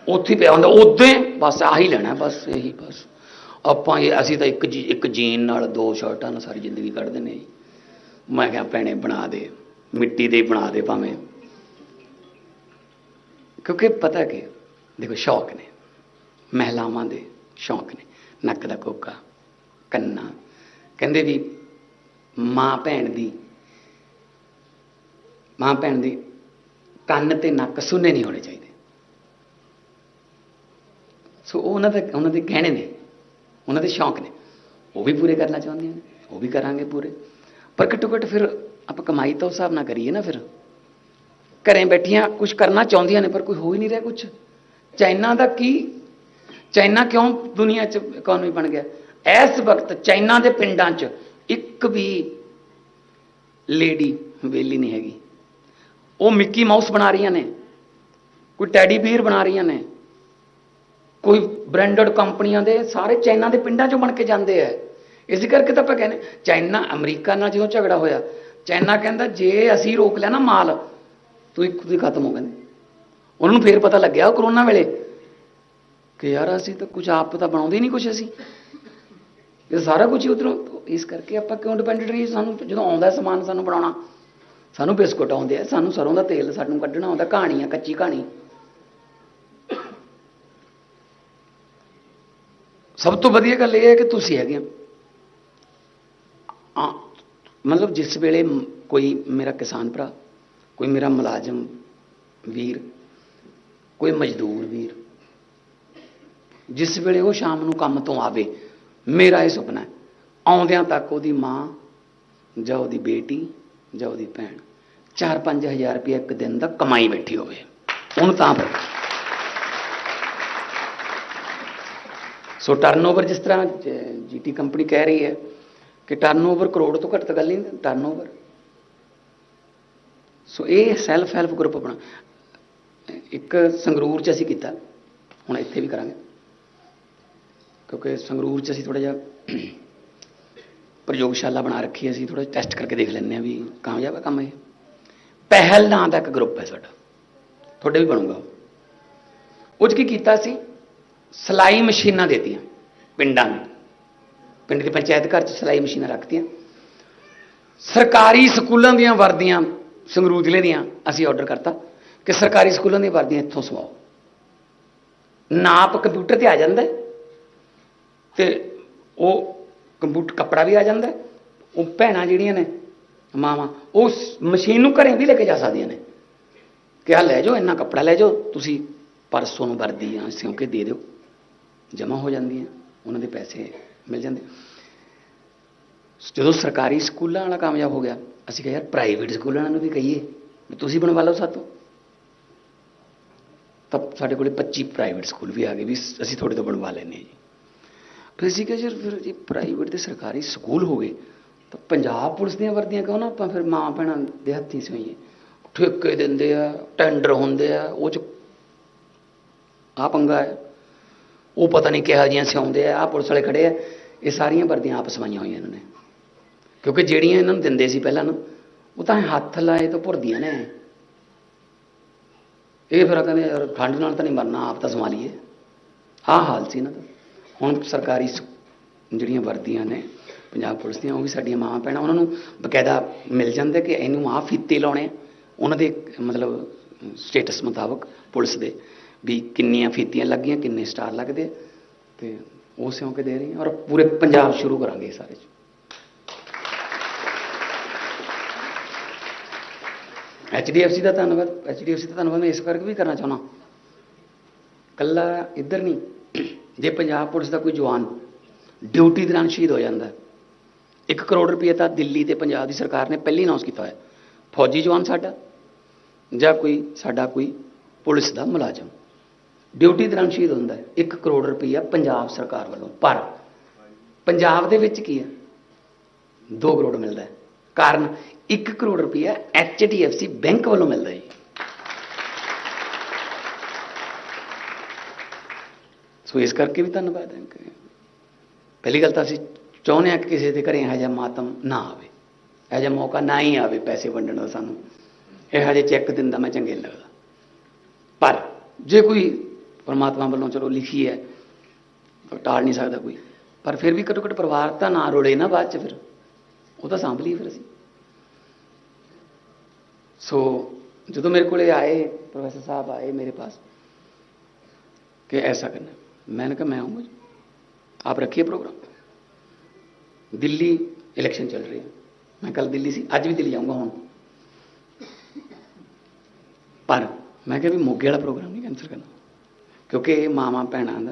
ਉੱਥੇ ਹੀ ਪਿਆ ਹੁੰਦਾ ਉਦੋਂ ਬਸ ਆਹੀ ਲੈਣਾ, ਬਸ ਇਹੀ, ਬਸ। ਆਪਾਂ ਇਹ, ਅਸੀਂ ਤਾਂ ਇੱਕ ਜੀ, ਇੱਕ ਜੀਨ ਨਾਲ ਦੋ ਸ਼ਰਟਾਂ ਨਾਲ ਸਾਰੀ ਜ਼ਿੰਦਗੀ ਕੱਢ ਦਿੰਦੇ ਜੀ। ਮੈਂ ਕਿਹਾ, ਭੈਣੇ, ਬਣਾ ਦੇ। ਮਿੱਟੀ ਦੇ ਬਣਾ ਦੇ ਭਾਵੇਂ। ਕਿਉਂਕਿ ਪਤਾ ਕਿ, ਦੇਖੋ, ਸ਼ੌਕ ਨੇ। ਮਹਿਲਾਵਾਂ ਦੇ ਸ਼ੌਕ ਨੇ। ਨੱਕ ਦਾ ਕੋਕਾ, ਕੰਨਾ। ਕਹਿੰਦੇ ਵੀ, ਮਾਂ ਭੈਣ ਦੀ, ਮਾਂ ਭੈਣ ਦੀ ਕੰਨ ਤੇ ਨੱਕ ਸੁਨੇ ਨਹੀਂ ਹੋਣੇ ਚਾਹੀਦੇ। ਸੋ ਉਹ ਉਹਨਾਂ ਦੇ ਉਹਨਾਂ ਦੇ ਗਹਿਣੇ ਨੇ, ਉਹਨਾਂ ਦੇ ਸ਼ੌਕ ਨੇ। ਉਹ ਵੀ ਪੂਰੇ ਕਰਨਾ ਚਾਹੁੰਦੀਆਂ ਨੇ, ਉਹ ਵੀ ਕਰਾਂਗੇ ਪੂਰੇ। ਪਰ ਘੱਟੋ ਘੱਟ ਫਿਰ ਆਪਾਂ ਕਮਾਈ ਤਾਂ ਉਸ ਹਿਸਾਬ ਨਾਲ ਕਰੀਏ ਨਾ ਫਿਰ। ਘਰੇ ਬੈਠੀਆਂ ਕੁਝ ਕਰਨਾ ਚਾਹੁੰਦੀਆਂ ਨੇ, ਪਰ ਕੋਈ ਹੋ ਹੀ ਨਹੀਂ ਰਿਹਾ ਕੁਝ ਚਾਈਨਾ ਦਾ ਕੀ, ਚਾਈਨਾ ਕਿਉਂ ਦੁਨੀਆ 'ਚ ਇਕਨੋਮੀ ਬਣ ਗਿਆ? ਇਸ ਵਕਤ ਚਾਈਨਾ ਦੇ ਪਿੰਡਾਂ 'ਚ ਇੱਕ ਵੀ ਲੇਡੀ ਵੇਲੀ ਨਹੀਂ ਹੈਗੀ। ਉਹ ਮਿੱਕੀ ਮਾਊਸ ਬਣਾ ਰਹੀਆਂ ਨੇ, ਕੋਈ ਟੈਡੀ ਬੀਅਰ ਬਣਾ ਰਹੀਆਂ ਨੇ ਕੋਈ ਬ੍ਰਾਂਡਡ ਕੰਪਨੀਆਂ ਦੇ ਸਾਰੇ ਚਾਈਨਾ ਦੇ ਪਿੰਡਾਂ 'ਚੋਂ ਬਣ ਕੇ ਜਾਂਦੇ ਐ ਇਸ ਕਰਕੇ ਤਾਂ ਆਪਾਂ ਕਹਿੰਦੇ ਚਾਈਨਾ ਅਮਰੀਕਾ ਨਾਲ ਜਦੋਂ ਝਗੜਾ ਹੋਇਆ, ਚਾਈਨਾ ਕਹਿੰਦਾ, ਜੇ ਅਸੀਂ ਰੋਕ ਲਿਆ ਨਾ ਮਾਲ ਤੁਸੀਂ ਇੱਕ ਵੀ ਖਤਮ ਹੋ ਕਹਿੰਦੇ ਉਹਨਾਂ ਨੂੰ ਫੇਰ ਪਤਾ ਲੱਗਿਆ ਉਹ ਕਰੋਨਾ ਵੇਲੇ ਕਿ ਯਾਰ ਅਸੀਂ ਤਾਂ ਕੁਝ ਆਪ ਤਾਂ ਬਣਾਉਂਦੇ ਹੀ ਨਹੀਂ ਕੁਝ ਅਸੀਂ। ਇਹ ਸਾਰਾ ਕੁਝ ਉਧਰੋਂ, ਇਸ ਕਰਕੇ ਆਪਾਂ ਕਿਉਂ ਡਿਪੈਂਡੈਂਟ ਰਹੀ ਸਾਨੂੰ ਜਦੋਂ ਆਉਂਦਾ ਸਮਾਨ ਸਾਨੂੰ ਬਣਾਉਣਾ, ਸਾਨੂੰ ਬਿਸਕੁਟ ਆਉਂਦੇ ਆ, ਸਾਨੂੰ ਸਰੋਂ ਦਾ ਤੇਲ, ਸਾਨੂੰ ਕੱਢਣਾ ਆਉਂਦਾ ਕਹਾਣੀ ਆ ਕੱਚੀ ਕਹਾਣੀ। ਸਭ ਤੋਂ ਵਧੀਆ ਗੱਲ ਇਹ ਹੈ ਕਿ ਤੁਸੀਂ ਹੈਗੇ ਆ ਮਤਲਬ ਜਿਸ ਵੇਲੇ ਕੋਈ ਮੇਰਾ ਕਿਸਾਨ ਭਰਾ, ਕੋਈ ਮੇਰਾ ਮੁਲਾਜ਼ਮ ਵੀਰ, ਕੋਈ ਮਜ਼ਦੂਰ ਵੀਰ, ਜਿਸ ਵੇਲੇ ਉਹ ਸ਼ਾਮ ਨੂੰ ਕੰਮ ਤੋਂ ਆਵੇ, ਮੇਰਾ ਇਹ ਸੁਪਨਾ ਹੈ, ਆਉਂਦਿਆਂ ਤੱਕ ਉਹਦੀ ਮਾਂ ਜਾਂ ਉਹਦੀ ਬੇਟੀ ਜਾਂ ਉਹਦੀ ਭੈਣ 4-5000 ਰੁਪਏ ਇੱਕ ਦਿਨ ਦਾ ਕਮਾਈ ਬੈਠੀ ਹੋਵੇ। ਉਹਨੂੰ ਤਾਂ ਫਿਰ ਸੋ ਟਰਨਓਵਰ ਜਿਸ ਤਰ੍ਹਾਂ ਜੀਟੀ ਕੰਪਨੀ ਕਹਿ ਰਹੀ ਹੈ ਕਿ ਟਰਨਓਵਰ ਕਰੋੜ ਤੋਂ ਘੱਟ ਤਾਂ ਗੱਲ ਨਹੀਂ ਟਰਨਓਵਰ ਸੋ ਇਹ ਸੈਲਫ ਹੈਲਪ ਗਰੁੱਪ ਬਣਾ ਇੱਕ ਸੰਗਰੂਰ ਚ ਅਸੀਂ ਕੀਤਾ ਹੁਣ ਇੱਥੇ ਵੀ ਕਰਾਂਗੇ ਕਿਉਂਕਿ ਸੰਗਰੂਰ ਚ ਅਸੀਂ ਥੋੜਾ ਜਿਹਾ ਪ੍ਰਯੋਗਸ਼ਾਲਾ ਬਣਾ ਰੱਖੀ ਹੈ ਅਸੀਂ ਥੋੜਾ ਟੈਸਟ ਕਰਕੇ ਦੇਖ ਲੈਂਦੇ ਹਾਂ ਵੀ ਕਾਮਯਾਬ ਹੈ ਕੰਮ ਇਹ ਪਹਿਲ ਨਾਂ ਦਾ ਇੱਕ ਗਰੁੱਪ ਹੈ ਸਾਡਾ ਤੁਹਾਡੇ ਵੀ ਬਣੂਗਾ ਉਹ। 'ਚ ਕੀ ਕੀਤਾ ਸੀ ਸਲਾਈ ਮਸ਼ੀਨਾਂ ਦੇਤੀਆਂ ਪਿੰਡਾਂ ਨੂੰ। ਪਿੰਡ ਦੀ ਪੰਚਾਇਤ ਘਰ 'ਚ ਸਲਾਈ ਮਸ਼ੀਨਾਂ ਰੱਖਤੀਆਂ। ਸਰਕਾਰੀ ਸਕੂਲਾਂ ਦੀਆਂ ਵਰਦੀਆਂ ਸੰਗਰੂਰ ਜ਼ਿਲ੍ਹੇ ਦੀਆਂ ਅਸੀਂ ਆਰਡਰ ਕਰਤਾ ਕਿ ਸਰਕਾਰੀ ਸਕੂਲਾਂ ਦੀਆਂ ਵਰਦੀਆਂ ਇੱਥੋਂ ਸਵਾਓ। ਨਾਪ ਕੰਪਿਊਟਰ ਤੇ ਆ ਜਾਂਦਾ ਹੈ ਤੇ ਉਹ ਕੰਪਿਊਟਰ ਕੱਪੜਾ ਵੀ ਆ ਜਾਂਦਾ ਉਹ ਭੈਣਾਂ ਜਿਹੜੀਆਂ ਨੇ, ਮਾਵਾਂ ਉਸ ਮਸ਼ੀਨ ਨੂੰ ਘਰੇ ਵੀ ਲੈ ਕੇ ਜਾ ਸਕਦੀਆਂ ਨੇ। ਕਿ ਆ ਲੈ ਜਾਓ, ਇੰਨਾ ਕੱਪੜਾ ਲੈ ਜਾਓ, ਤੁਸੀਂ ਪਰਸੋਂ ਨੂੰ ਵਰਦੀ ਆ ਸਿਉਂ ਕੇ ਦੇ ਦਿਓ। ਜਮ੍ਹਾਂ ਹੋ ਜਾਂਦੀਆਂ, ਉਹਨਾਂ ਦੇ ਪੈਸੇ ਮਿਲ ਜਾਂਦੇ। ਜਦੋਂ ਸਰਕਾਰੀ ਸਕੂਲਾਂ ਵਾਲਾ ਕਾਮਯਾਬ ਹੋ ਗਿਆ, ਅਸੀਂ ਕਿਹਾ, ਯਾਰ ਪ੍ਰਾਈਵੇਟ ਸਕੂਲਾਂ ਨੂੰ ਵੀ ਕਹੀਏ ਵੀ ਤੁਸੀਂ ਬਣਵਾ ਲਓ ਸਾਤੋਂ। ਤਾਂ ਸਾਡੇ ਕੋਲੇ 25 ਪ੍ਰਾਈਵੇਟ ਸਕੂਲ ਵੀ ਆ ਗਏ ਵੀ ਅਸੀਂ ਤੁਹਾਡੇ ਤੋਂ ਬਣਵਾ ਲੈਨੇ ਹਾਂ ਜੀ। ਫਿਰ ਅਸੀਂ ਕਿਹਾ ਜੀ ਫਿਰ ਜੀ ਪ੍ਰਾਈਵੇਟ ਤੇ ਸਰਕਾਰੀ ਸਕੂਲ ਹੋ ਗਏ, ਤਾਂ ਪੰਜਾਬ ਪੁਲਿਸ ਦੀਆਂ ਵਰਦੀਆਂ ਕਿਉਂ ਨਾ ਆਪਾਂ ਫਿਰ ਮਾਂ ਭੈਣਾਂ ਦੇ ਹੱਥੀਂ ਸੋਈਏ ਠੇਕੇ ਦਿੰਦੇ ਆ ਟੈਂਡਰ ਹੁੰਦੇ ਆ, ਉਹ ਚ ਆ ਪੰਗਾ ਹੈ। ਉਹ ਪਤਾ ਨਹੀਂ ਕਿਹੋ ਜਿਹੀਆਂ ਸਿਆਉਂਦੇ ਆ ਆ ਪੁਲਿਸ ਵਾਲੇ ਖੜੇ ਆ। ਇਹ ਸਾਰੀਆਂ ਵਰਦੀਆਂ ਆਪ ਸਵਾਈਆਂ ਹੋਈਆਂ ਇਹਨਾਂ ਨੇ। ਕਿਉਂਕਿ ਜਿਹੜੀਆਂ ਇਹਨਾਂ ਨੂੰ ਦਿੰਦੇ ਸੀ ਪਹਿਲਾਂ ਨਾ, ਉਹ ਤਾਂ ਹੱਥ ਲਾਏ ਤੋਂ ਭੁਰਦੀਆਂ ਨੇ। ਇਹ ਫਿਰ ਕਹਿੰਦੇ, ਯਾਰ ਠੰਡ ਨਾਲ ਤਾਂ ਨਹੀਂ ਮਰਨਾ, ਆਪ ਤਾਂ ਸਵਾ ਲਈਏ। ਆਹ ਹਾਲ ਸੀ ਇਹਨਾਂ ਦਾ। ਹੁਣ ਸਰਕਾਰੀ ਸ- ਜਿਹੜੀਆਂ ਵਰਦੀਆਂ ਨੇ, ਪੰਜਾਬ ਪੁਲਿਸ ਦੀਆਂ, ਉਹ ਵੀ ਸਾਡੀਆਂ ਮਾਵਾਂ ਭੈਣਾਂ, ਉਹਨਾਂ ਨੂੰ ਬਕਾਇਦਾ ਮਿਲ ਜਾਂਦੇ ਕਿ ਇਹਨੂੰ ਆਹ ਫੀਤੇ ਲਾਉਣੇ ਉਹਨਾਂ ਦੇ ਮਤਲਬ ਸਟੇਟਸ ਮੁਤਾਬਕ ਪੁਲਿਸ ਦੇ। ਵੀ ਕਿੰਨੀਆਂ ਫੀਤੀਆਂ ਲੱਗੀਆਂ ਕਿੰਨੇ ਸਟਾਰ ਲੱਗਦੇ ਆ। ਤੇ ਉਹ ਸਿਉਂ ਕੇ ਦੇ ਰਹੀ ਔਰ ਪੂਰੇ ਪੰਜਾਬ ਸ਼ੁਰੂ ਕਰਾਂਗੇ ਇਹ ਸਾਰੇ 'ਚ। HDFC ਦਾ ਧੰਨਵਾਦ HDFC ਦਾ ਧੰਨਵਾਦ ਮੈਂ ਇਸ ਕਰਕੇ ਵੀ ਕਰਨਾ ਚਾਹੁੰਦਾ। ਕੱਲਾ ਇੱਧਰ ਨਹੀਂ ਜੇ ਪੰਜਾਬ ਪੁਲਿਸ ਦਾ ਕੋਈ ਜਵਾਨ ਡਿਊਟੀ ਦੌਰਾਨ ਸ਼ਹੀਦ ਹੋ ਜਾਂਦਾ ਹੈ, ਇੱਕ ਕਰੋੜ ਰੁਪਏ ਤਾਂ ਦਿੱਲੀ ਤੇ ਪੰਜਾਬ ਦੀ ਸਰਕਾਰ ਨੇ ਪਹਿਲੀ ਅਨਾਉਂਸ ਕੀਤਾ ਹੋਇਆ ਫੌਜੀ ਜਵਾਨ ਸਾਡਾ ਜਾਂ ਕੋਈ ਸਾਡਾ ਕੋਈ ਪੁਲਿਸ ਦਾ ਮੁਲਾਜ਼ਮ। ਡਿਊਟੀ ਦੌਰਾਨ ਸ਼ਹੀਦ ਹੁੰਦਾ ਹੈ। 1 ਕਰੋੜ ਰੁਪਈਆ ਪੰਜਾਬ ਸਰਕਾਰ ਵੱਲੋਂ ਪਰ ਪੰਜਾਬ ਦੇ ਵਿੱਚ ਕੀ ਹੈ? 2 ਕਰੋੜ ਮਿਲਦਾ ਕਾਰਨ 1 ਕਰੋੜ ਰੁਪਈਆ HDFC ਬੈਂਕ ਵੱਲੋਂ ਮਿਲਦਾ ਹੈ ਸੋ ਇਸ ਕਰਕੇ ਵੀ ਧੰਨਵਾਦ ਹੈ ਪਹਿਲੀ ਗੱਲ ਤਾਂ ਅਸੀਂ ਚਾਹੁੰਦੇ ਹਾਂ ਕਿ ਕਿਸੇ ਦੇ ਘਰੇ ਜਿਹਾ ਮਾਤਮ ਨਾ ਆਵੇ। ਹਜਾ ਮੌਕਾ ਨਾ ਹੀ ਆਵੇ ਪੈਸੇ ਵੰਡਣ ਦਾ ਸਾਨੂੰ। ਇਹ ਹਜੇ ਚੈੱਕ ਦਿੰਦਾ ਮੈਂ ਚੰਗੇ ਲੱਗਦਾ। ਪਰ ਜੇ ਕੋਈ ਪਰਮਾਤਮਾ ਵੱਲੋਂ ਚਲੋ ਲਿਖੀ ਹੈ ਤਾਂ ਟਾਲ ਨਹੀਂ ਸਕਦਾ ਕੋਈ ਪਰ ਫਿਰ ਵੀ ਘੱਟੋ ਘੱਟ ਪਰਿਵਾਰ ਤਾਂ ਨਾ ਰੋਲੇ ਨਾ ਬਾਅਦ ਚ ਫਿਰ ਉਹ ਤਾਂ ਸਾਂਭ ਲਈ ਫਿਰ ਅਸੀਂ ਸੋ ਜਦੋਂ ਮੇਰੇ ਕੋਲੇ ਆਏ ਪ੍ਰੋਫੈਸਰ ਸਾਹਿਬ ਆਏ ਮੇਰੇ ਪਾਸ कि ऐसा करना है। मैंने कहा मैं आऊँगा जी। आप रखिए प्रोग्राम दिल्ली इलेक्शन चल रही है मैं कल दिल्ली से ਅੱਜ ਵੀ ਦਿੱਲੀ ਜਾਊਂਗਾ ਹੁਣ ਪਰ ਮੈਂ ਕਿਹਾ ਵੀ ਮੋਗੇ ਵਾਲਾ ਪ੍ਰੋਗਰਾਮ ਨਹੀਂ ਕੈਂਸਲ ਕਰਨਾ ਕਿਉਂਕਿ ਇਹ ਮਾਵਾਂ ਭੈਣਾਂ ਦਾ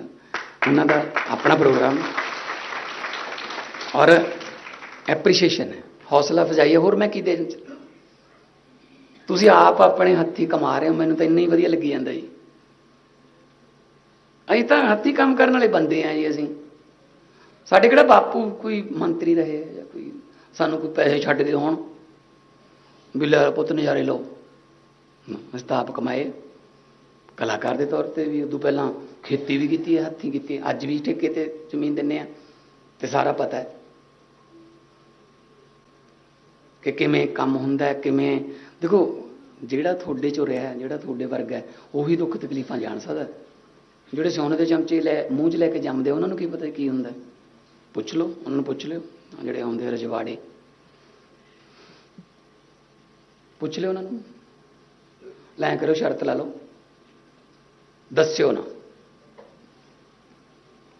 ਉਹਨਾਂ ਦਾ ਆਪਣਾ ਪ੍ਰੋਗਰਾਮ ਔਰ ਐਪਰੀਸ਼ੀਏਸ਼ਨ ਹੈ। ਹੌਸਲਾ ਅਫਜ਼ਾਈ ਹੈ। ਹੋਰ ਮੈਂ ਕੀ ਦੇ ਤੁਸੀਂ ਆਪ ਆਪਣੇ ਹੱਥੀ ਕਮਾ ਰਹੇ ਹੋ। ਮੈਨੂੰ ਤਾਂ ਇੰਨਾ ਹੀ ਵਧੀਆ ਲੱਗੀ ਜਾਂਦਾ ਜੀ। ਅਸੀਂ ਤਾਂ ਹੱਥੀ ਕੰਮ ਕਰਨ ਵਾਲੇ ਬੰਦੇ ਆ ਜੀ ਅਸੀਂ। ਸਾਡੇ ਕਿਹੜਾ ਬਾਪੂ ਕੋਈ ਮੰਤਰੀ ਰਹੇ ਜਾਂ ਕੋਈ ਸਾਨੂੰ ਕੋਈ ਪੈਸੇ ਛੱਡ ਕੇ ਹੋਣ? ਵੀ ਪੁੱਤ ਨਜ਼ਾਰੇ ਲਓ। ਨਾ, ਅਸੀਂ ਤਾਂ ਆਪ ਕਮਾਏ। ਕਲਾਕਾਰ ਦੇ ਤੌਰ ਤੇ ਵੀ ਉਦੋਂ ਪਹਿਲਾਂ ਖੇਤੀ ਵੀ ਕੀਤੀ ਹੈ ਹੱਥੀ ਕੀਤੀ ਹੈ। ਅੱਜ ਵੀ ਠੇਕੇ ਤੇ ਜ਼ਮੀਨ ਦਿੰਨੇ ਆ ਤੇ ਸਾਰਾ ਪਤਾ ਹੈ ਕਿ ਕਿਵੇਂ ਕੰਮ ਹੁੰਦਾ ਹੈ ਕਿਵੇਂ ਦੇਖੋ ਜਿਹੜਾ ਤੁਹਾਡੇ ਚੋਂ ਰਿਹਾ ਜਿਹੜਾ ਤੁਹਾਡੇ ਵਰਗਾ ਹੈ ਉਹੀ ਦੁੱਖ ਤਕਲੀਫਾਂ ਜਾਣ ਸਕਦਾ ਜਿਹੜੇ ਸੋਨੇ ਦੇ ਚਮਚੇ ਲੈ ਮੂੰਹ 'ਚ ਲੈ ਕੇ ਜੰਮਦੇ ਆ, ਉਹਨਾਂ ਨੂੰ ਕੀ ਪਤਾ ਕੀ ਹੁੰਦਾ ਪੁੱਛ ਲਓ ਉਹਨਾਂ ਨੂੰ ਪੁੱਛ ਲਿਓ ਜਿਹੜੇ ਆਉਂਦੇ ਆ ਰਜਵਾੜੇ। ਪੁੱਛ ਲਿਓ ਉਹਨਾਂ ਨੂੰ। ਲੈ ਕਰੋ ਸ਼ਰਤ ਲਾ ਲਓ। ਦੱਸਿਓ ਨਾ।